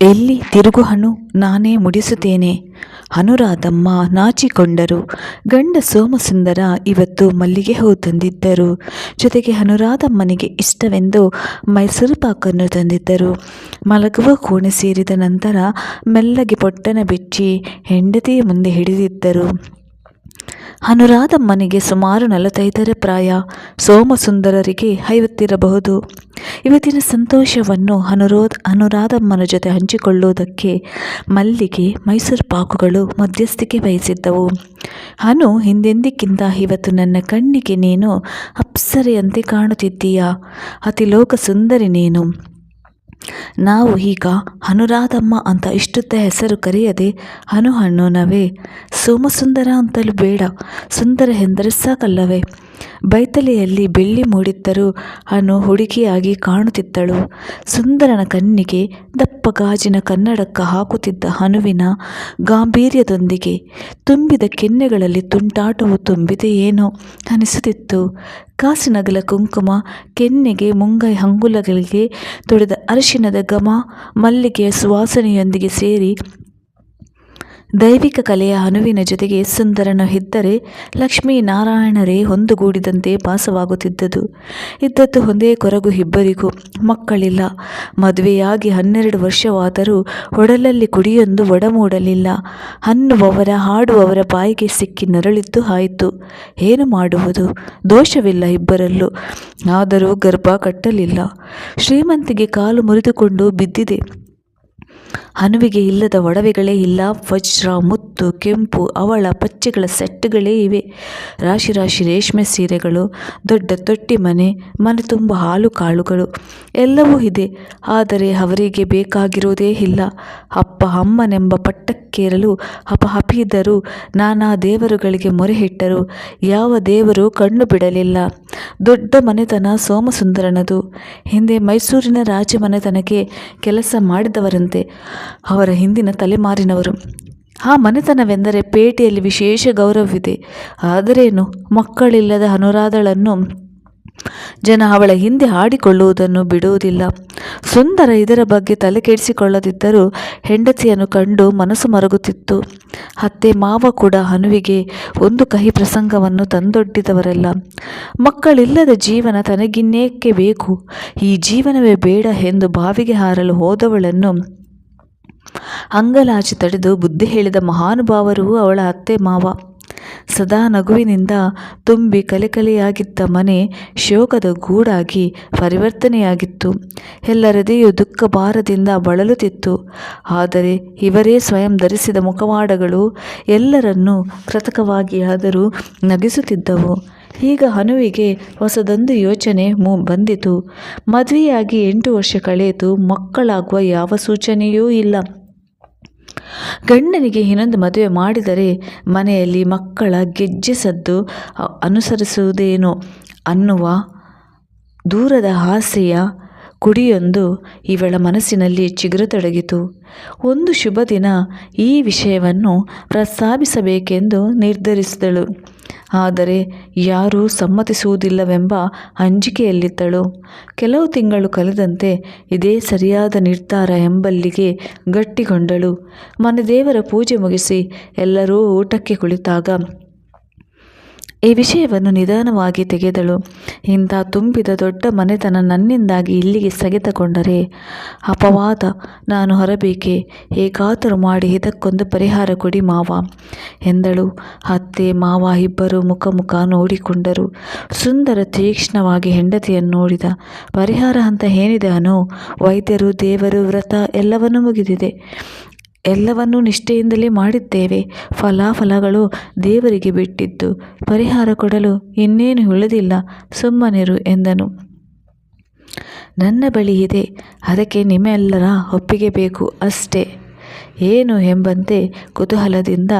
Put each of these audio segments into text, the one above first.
ಎಲ್ಲಿ ತಿರುಗು ಹಣು ನಾನೇ ಮುಡಿಸುತ್ತೇನೆ. ಅನುರಾಧಮ್ಮ ನಾಚಿಕೊಂಡರು. ಗಂಡ ಸೋಮಸುಂದರ ಇವತ್ತು ಮಲ್ಲಿಗೆ ಹೂ ತಂದಿದ್ದರು. ಜೊತೆಗೆ ಅನುರಾಧಮ್ಮನಿಗೆ ಇಷ್ಟವೆಂದು ಮೈಸೂರು ಪಾಕನ್ನು ತಂದಿದ್ದರು. ಮಲಗುವ ಕೋಣೆ ಸೇರಿದ ನಂತರ ಮೆಲ್ಲಗೆ ಪೊಟ್ಟನ ಬಿಚ್ಚಿ ಹೆಂಡತಿಯ ಮುಂದೆ ಹಿಡಿದಿದ್ದರು. ಅನುರಾಧಮ್ಮನಿಗೆ ಸುಮಾರು ನಲವತ್ತೈದರ ಪ್ರಾಯ, ಸೋಮಸುಂದರರಿಗೆ ಐವತ್ತಿರಬಹುದು. ಇವತ್ತಿನ ಸಂತೋಷವನ್ನು ಅನುರೋಧ, ಅನುರಾಧಮ್ಮನ ಜೊತೆ ಹಂಚಿಕೊಳ್ಳುವುದಕ್ಕೆ ಮಲ್ಲಿಗೆ ಮೈಸೂರು ಪಾಕುಗಳು ಮಧ್ಯಸ್ಥಿಕೆ ವಹಿಸಿದ್ದವು. ಅನು, ಹಿಂದೆಂದಿಕ್ಕಿಂತ ಇವತ್ತು ನನ್ನ ಕಣ್ಣಿಗೆ ನೀನು ಅಪ್ಸರೆಯಂತೆ ಕಾಣುತ್ತಿದ್ದೀಯಾ? ಅತಿಲೋಕ ಸುಂದರಿ ನೀನು. ನಾವು ಈಗ ಅನುರಾಧಮ್ಮ ಅಂತ ಇಷ್ಟುತ್ತ ಹೆಸರು ಕರೆಯದೆ ಅನು ಹಣ್ಣುನವೇ ಸೋಮಸುಂದರ ಅಂತಲೂ ಬೇಡ. ಸುಂದರ ಎಂದರೆ ಸಾಕಲ್ಲವೇ. ಬೈತಲೆಯಲ್ಲಿ ಬೆಳ್ಳಿ ಮೂಡಿದ್ದರೂ ಅನು ಹುಡುಗಿಯಾಗಿ ಕಾಣುತ್ತಿದ್ದಳು. ಸುಂದರನ ಕಣ್ಣಿಗೆ ದಪ್ಪ ಗಾಜಿನ ಕನ್ನಡಕ ಹಾಕುತ್ತಿದ್ದ ಹನುವಿನ ಗಾಂಭೀರ್ಯದೊಂದಿಗೆ ತುಂಬಿದ ಕೆನ್ನೆಗಳಲ್ಲಿ ತುಂಟಾಟವು ತುಂಬಿದೆ ಏನೋ ಅನಿಸುತ್ತಿತ್ತು. ಕಾಸಿನಗಲ ಕುಂಕುಮ, ಕೆನ್ನೆಗೆ ಮುಂಗೈ ಹಂಗುಲಗಳಿಗೆ ತೊಡೆದ ಅರಿಶಿಣದ ಘಮ, ಮಲ್ಲಿಗೆಯ ಸುವಾಸನೆಯೊಂದಿಗೆ ಸೇರಿ ದೈವಿಕ ಕಲೆಯ ಹನುವಿನ ಜೊತೆಗೆ ಸುಂದರನು ಇದ್ದರೆ ಲಕ್ಷ್ಮೀನಾರಾಯಣರೇ ಹೊಂದುಗೂಡಿದಂತೆ ಭಾಸವಾಗುತ್ತಿದ್ದದು. ಇದ್ದದ್ದು ಒಂದೇ ಕೊರಗು ಇಬ್ಬರಿಗೂ, ಮಕ್ಕಳಿಲ್ಲ. ಮದುವೆಯಾಗಿ ಹನ್ನೆರಡು ವರ್ಷವಾದರೂ ಒಡಲಲ್ಲಿ ಕುಡಿಯೊಂದು ಒಡಮೂಡಲಿಲ್ಲ. ಅನ್ನುವವರ ಹಾಡುವವರ ಬಾಯಿಗೆ ಸಿಕ್ಕಿ ನರಳಿದ್ದು ಆಯಿತು. ಏನು ಮಾಡುವುದು? ದೋಷವಿಲ್ಲ ಇಬ್ಬರಲ್ಲೂ. ಆದರೂ ಗರ್ಭ ಕಟ್ಟಲಿಲ್ಲ. ಶ್ರೀಮಂತಿಗೆ ಕಾಲು ಮುರಿದುಕೊಂಡು ಬಿದ್ದಿದೆ. ಹನುವಿಗೆ ಇಲ್ಲದ ಒಡವೆಗಳೇ ಇಲ್ಲ. ವಜ್ರ, ಮುತ್ತು, ಕೆಂಪು, ಅವಳ ಪಚ್ಚೆಗಳ ಸೆಟ್ಗಳೇ ಇವೆ. ರಾಶಿ ರಾಶಿ ರೇಷ್ಮೆ ಸೀರೆಗಳು, ದೊಡ್ಡ ತೊಟ್ಟಿ ಮನೆ ಮನೆ ತುಂಬ ಹಾಲು ಕಾಳುಗಳು, ಎಲ್ಲವೂ ಇದೆ. ಆದರೆ ಅವರಿಗೆ ಬೇಕಾಗಿರುವುದೇ ಇಲ್ಲ. ಅಪ್ಪ ಅಮ್ಮನೆಂಬ ಪಟ್ಟಕ್ಕೇರಲು ಹಪಹಪಿದರು ನಾನಾ ದೇವರುಗಳಿಗೆ ಮೊರೆಹಿಟ್ಟರು ಯಾವ ದೇವರು ಕಣ್ಣು ಬಿಡಲಿಲ್ಲ. ದೊಡ್ಡ ಮನೆತನ ಸೋಮಸುಂದರನದು. ಹಿಂದೆ ಮೈಸೂರಿನ ರಾಜಮನೆತನಕ್ಕೆ ಕೆಲಸ ಮಾಡಿದವರಂತೆ, ಅವರ ಹಿಂದಿನ ತಲೆಮಾರಿನವರು. ಆ ಮನೆತನವೆಂದರೆ ಪೇಟೆಯಲ್ಲಿ ವಿಶೇಷ ಗೌರವವಿದೆ. ಆದರೇನು? ಮಕ್ಕಳಿಲ್ಲದ ಅನುರಾಧಳನ್ನು ಜನ ಅವಳ ಹಿಂದೆ ಹಾಡಿಕೊಳ್ಳುವುದನ್ನು ಬಿಡುವುದಿಲ್ಲ. ಸುಂದರ ಇದರ ಬಗ್ಗೆ ತಲೆ ಕೆಡಿಸಿಕೊಳ್ಳದಿದ್ದರೂ ಹೆಂಡತಿಯನ್ನು ಕಂಡು ಮನಸ್ಸು ಮರಗುತ್ತಿತ್ತು. ಅತ್ತೆ, ಮಾವ ಕೂಡ ಹನುವಿಗೆ ಒಂದು ಕಹಿ ಪ್ರಸಂಗವನ್ನು ತಂದೊಡ್ಡಿದವರಲ್ಲ. ಮಕ್ಕಳಿಲ್ಲದ ಜೀವನ ತನಗಿನ್ನೇಕೆ ಬೇಕು? ಈ ಜೀವನವೇ ಬೇಡ ಎಂದು ಬಾವಿಗೆ ಹಾರಲು ಹೋದವಳನ್ನು ಅಂಗಲಾಚಿ ತಡೆದು ಬುದ್ಧಿ ಹೇಳಿದ ಮಹಾನುಭಾವರು ಅವಳ ಅತ್ತೆ, ಮಾವ. ಸದಾ ನಗುವಿನಿಂದ ತುಂಬಿ ಕಲೆಕಲೆಯಾಗಿದ್ದ ಮನೆ ಶೋಕದ ಗೂಡಾಗಿ ಪರಿವರ್ತನೆಯಾಗಿತ್ತು. ಎಲ್ಲರದೆಯೂ ದುಃಖ ಭಾರದಿಂದ ಬಳಲುತ್ತಿತ್ತು. ಆದರೆ ಇವರೇ ಸ್ವಯಂ ಧರಿಸಿದ ಮುಖವಾಡಗಳು ಎಲ್ಲರನ್ನೂ ಕೃತಕವಾಗಿ ಆದರೂ ನಗಿಸುತ್ತಿದ್ದವು. ಈಗ ಹನುವಿಗೆ ಹೊಸದೊಂದು ಯೋಚನೆ ಮು ಬಂದಿತು. ಮದುವೆಯಾಗಿ ಎಂಟು ವರ್ಷ ಕಳೆಯಿತು ಮಕ್ಕಳಾಗುವ ಯಾವ ಸೂಚನೆಯೂ ಇಲ್ಲ. ಗಂಡನಿಗೆ ಇನ್ನೊಂದು ಮದುವೆ ಮಾಡಿದರೆ ಮನೆಯಲ್ಲಿ ಮಕ್ಕಳ ಗೆಜ್ಜೆ ಸದ್ದು ಅನುಸರಿಸುವುದೇನೋ ಅನ್ನುವ ದೂರದ ಆಸೆಯ ಕುಡಿಯೊಂದು ಇವಳ ಮನಸ್ಸಿನಲ್ಲಿ ಚಿಗುರತೊಡಗಿತು ಒಂದು ಶುಭ ದಿನ ಈ ವಿಷಯವನ್ನು ಪ್ರಸ್ತಾಪಿಸಬೇಕೆಂದು ನಿರ್ಧರಿಸಿದಳು. ಆದರೆ ಯಾರೂ ಸಮ್ಮತಿಸುವುದಿಲ್ಲವೆಂಬ ಅಂಜಿಕೆಯಲ್ಲಿದ್ದಳು. ಕೆಲವು ತಿಂಗಳು ಕಳೆದಂತೆ ಇದೇ ಸರಿಯಾದ ನಿರ್ಧಾರ ಎಂಬಲ್ಲಿಗೆ ಗಟ್ಟಿಗೊಂಡಳು. ಮನೆದೇವರ ಪೂಜೆ ಮುಗಿಸಿ ಎಲ್ಲರೂ ಊಟಕ್ಕೆ ಕುಳಿತಾಗ ಈ ವಿಷಯವನ್ನು ನಿಧಾನವಾಗಿ ತೆಗೆದಳು. ಇಂಥ ತುಂಬಿದ ದೊಡ್ಡ ಮನೆತನ ನನ್ನಿಂದಾಗಿ ಇಲ್ಲಿಗೆ ಸ್ಥಗಿತಗೊಂಡರೆ ಅಪವಾದ. ನಾನು ಹೊರಬೇಕೆ? ಹೇಗಾದರೂ ಮಾಡಿ ಇದಕ್ಕೊಂದು ಪರಿಹಾರ ಕೊಡಿ ಮಾವ ಎಂದಳು. ಅತ್ತೆ, ಮಾವ ಇಬ್ಬರು ಮುಖ ಮುಖ ನೋಡಿಕೊಂಡರು. ಸುಂದರ ತೀಕ್ಷ್ಣವಾಗಿ ಹೆಂಡತಿಯನ್ನು ನೋಡಿದ. ಪರಿಹಾರ ಅಂತ ಏನಿದೆ ಅನೋ? ವೈದ್ಯರು, ದೇವರು, ವ್ರತ ಎಲ್ಲವನ್ನೂ ಮುಗಿದಿದೆ. ಎಲ್ಲವನ್ನೂ ನಿಷ್ಠೆಯಿಂದಲೇ ಮಾಡಿದ್ದೇವೆ. ಫಲಾಫಲಗಳು ದೇವರಿಗೆ ಬಿಟ್ಟಿದ್ದು. ಪರಿಹಾರ ಕೊಡಲು ಇನ್ನೇನು ಉಳಿದಿಲ್ಲ. ಸುಮ್ಮನಿರು ಎಂದನು. ನನ್ನ ಬಳಿ ಇದೆ. ಅದಕ್ಕೆ ನಿಮ್ಮೆಲ್ಲರ ಒಪ್ಪಿಗೆ ಬೇಕು ಅಷ್ಟೇ. ಏನು ಎಂಬಂತೆ ಕುತೂಹಲದಿಂದ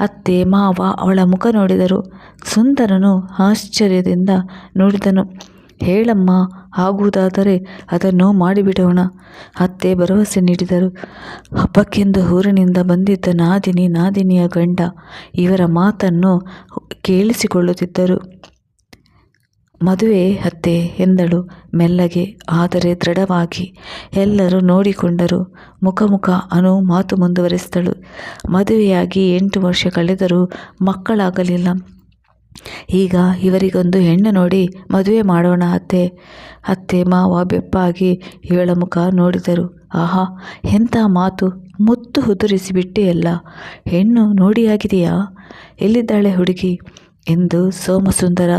ಅತ್ತೆ ಮಾವ ಅವಳ ಮುಖ ನೋಡಿದರು. ಸುಂದರನು ಆಶ್ಚರ್ಯದಿಂದ ನೋಡಿದನು. ಹೇಳಮ್ಮ, ಆಗುವುದಾದರೆ ಅದನ್ನು ಮಾಡಿಬಿಡೋಣ. ಅತ್ತೆ ಭರವಸೆ ನೀಡಿದರು. ಹಬ್ಬಕ್ಕೆಂದು ಊರಿನಿಂದ ಬಂದಿದ್ದ ನಾದಿನಿ ನಾದಿನಿಯ ಗಂಡ ಇವರ ಮಾತನ್ನು ಕೇಳಿಸಿಕೊಳ್ಳುತ್ತಿದ್ದರು. ಮದುವೆ ಅತ್ತೆ, ಎಂದಳು ಮೆಲ್ಲಗೆ, ಆದರೆ ದೃಢವಾಗಿ. ಎಲ್ಲರೂ ನೋಡಿಕೊಂಡರು. ಮುಖ ಮುಖ ಅನು ಮಾತು ಮುಂದುವರಿಸಿದಳು. ಮದುವೆಯಾಗಿ ಎಂಟು ವರ್ಷ ಕಳೆದರೂ ಮಕ್ಕಳಾಗಲಿಲ್ಲ. ಈಗ ಇವರಿಗೊಂದು ಹೆಣ್ಣು ನೋಡಿ ಮದುವೆ ಮಾಡೋಣ ಅತ್ತೆ. ಅತ್ತೆ ಮಾವ ಬೆಪ್ಪಾಗಿ ಇವಳ ಮುಖ ನೋಡಿದರು. ಆಹಾ, ಎಂಥ ಮಾತು. ಮುತ್ತು ಹುದುರಿಸಿ ಬಿಟ್ಟೆಯಲ್ಲ ಹೆಣ್ಣು ನೋಡಿಯಾಗಿದೆಯಾ? ಎಲ್ಲಿದ್ದಾಳೆ ಹುಡುಗಿ? ಎಂದು ಸೋಮಸುಂದರ,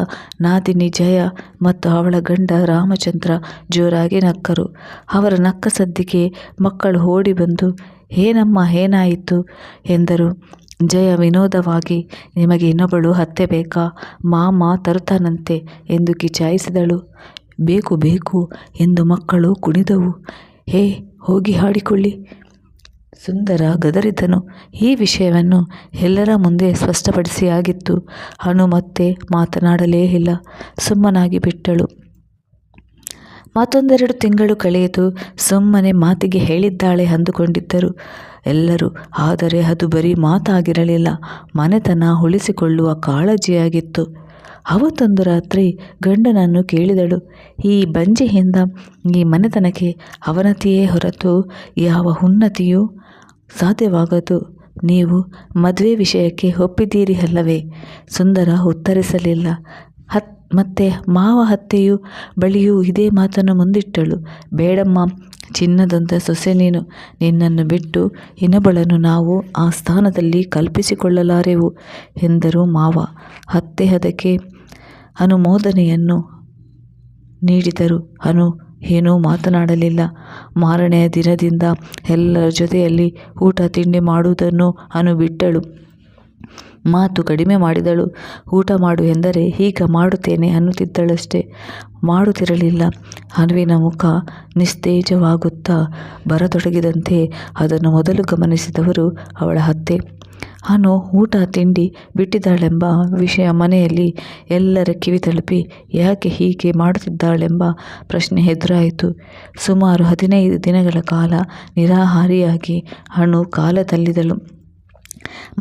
ನಾದಿನಿ, ಜಯ ಮತ್ತು ಅವಳ ಗಂಡ ರಾಮಚಂದ್ರ ಜೋರಾಗಿ ನಕ್ಕರು. ಅವರ ನಕ್ಕ ಸದ್ದಿಗೆ ಮಕ್ಕಳು ಓಡಿ ಬಂದು, ಏನಮ್ಮ, ಏನಾಯಿತು? ಎಂದರು. ಜಯ ವಿನೋದವಾಗಿ ನಿಮಗೆ ಇನ್ನೊಬ್ಬಳು ಹತ್ತೆ ಬೇಕಾ? ಮಾಮ ತರುತ್ತಾನಂತೆ ಎಂದು ಕಿಚಾಯಿಸಿದಳು. ಬೇಕು ಬೇಕು ಎಂದು ಮಕ್ಕಳು ಕುಣಿದವು. ಹೇ, ಹೋಗಿ ಹಾಡಿಕೊಳ್ಳಿ. ಸುಂದರ ಗದರಿದನು ಈ ವಿಷಯವನ್ನು ಎಲ್ಲರ ಮುಂದೆ ಸ್ಪಷ್ಟಪಡಿಸಿಯಾಗಿತ್ತು. ಅನು ಮತ್ತೆ ಮಾತನಾಡಲೇ ಇಲ್ಲ. ಸುಮ್ಮನಾಗಿ ಬಿಟ್ಟಳು ಮತ್ತೊಂದೆರಡು ತಿಂಗಳು ಕಳೆಯಿತು. ಸುಮ್ಮನೆ ಮಾತಿಗೆ ಹೇಳಿದ್ದಾಳೆ ಅಂದುಕೊಂಡಿದ್ದರು. ಎಲ್ಲರೂ, ಆದರೆ ಅದು ಬರೀ ಮಾತಾಗಿರಲಿಲ್ಲ. ಮನೆತನ ಉಳಿಸಿಕೊಳ್ಳುವ ಕಾಳಜಿಯಾಗಿತ್ತು. ಅವತ್ತೊಂದು ರಾತ್ರಿ ಗಂಡನನ್ನು ಕೇಳಿದಳು. ಈ ಬಂಜಿಯಿಂದ ಈ ಮನೆತನಕ್ಕೆ ಅವನತಿಯೇ ಹೊರತು ಯಾವ ಉನ್ನತಿಯೂ ಸಾಧ್ಯವಾಗದು. ನೀವು ಮದುವೆ ವಿಷಯಕ್ಕೆ ಒಪ್ಪಿದ್ದೀರಿ ಅಲ್ಲವೇ? ಸುಂದರ ಉತ್ತರಿಸಲಿಲ್ಲ. ಹತ್ ಮತ್ತೆ ಮಾವ ಹತ್ತೆಯು ಬಳಿಯೂ ಇದೇ ಮಾತನ್ನು ಮುಂದಿಟ್ಟಳು. ಬೇಡಮ್ಮ ಚಿನ್ನದಂಥ ಸೊಸೆ ನೀನು, ನಿನ್ನನ್ನು ಬಿಟ್ಟು ಇನ್ನೊಬ್ಬಳನ್ನು ನಾವು ಆ ಸ್ಥಾನದಲ್ಲಿ ಕಲ್ಪಿಸಿಕೊಳ್ಳಲಾರೆವು ಎಂದರು ಮಾವ. ಹತ್ತೆ ಅದಕ್ಕೆ ಅನುಮೋದನೆಯನ್ನು ನೀಡಿದರು. ಅನು ಏನೂ ಮಾತನಾಡಲಿಲ್ಲ. ಮಾರನೆಯ ದಿನದಿಂದ ಎಲ್ಲರ ಜೊತೆಯಲ್ಲಿ ಊಟ, ತಿಂಡಿ ಮಾಡುವುದನ್ನು ಅನು ಬಿಟ್ಟಳು. ಮಾತು ಕಡಿಮೆ ಮಾಡಿದಳು. ಊಟ ಮಾಡು ಎಂದರೆ ಈಗ ಮಾಡುತ್ತೇನೆ ಅನ್ನುತ್ತಿದ್ದಳಷ್ಟೇ. ಮಾಡುತ್ತಿರಲಿಲ್ಲ. ಹನುವಿನ ಮುಖ ನಿಸ್ತೇಜವಾಗುತ್ತಾ ಬರತೊಡಗಿದಂತೆ ಅದನ್ನು ಮೊದಲು ಗಮನಿಸಿದವರು ಅವಳ ಹತ್ತೆ ಹನು ಊಟ ತಿಂಡಿ ಬಿಟ್ಟಿದ್ದಾಳೆಂಬ ವಿಷಯ ಮನೆಯಲ್ಲಿ ಎಲ್ಲರ ಕಿವಿ ತಲುಪಿ ಯಾಕೆ ಹೀಗೆ ಮಾಡುತ್ತಿದ್ದಾಳೆಂಬ ಪ್ರಶ್ನೆ ಎದುರಾಯಿತು. ಸುಮಾರು ಹದಿನೈದು ದಿನಗಳ ಕಾಲ ನಿರಾಹಾರಿಯಾಗಿ ಹಣ್ಣು ಕಾಲ ತಳ್ಳಿದಳು.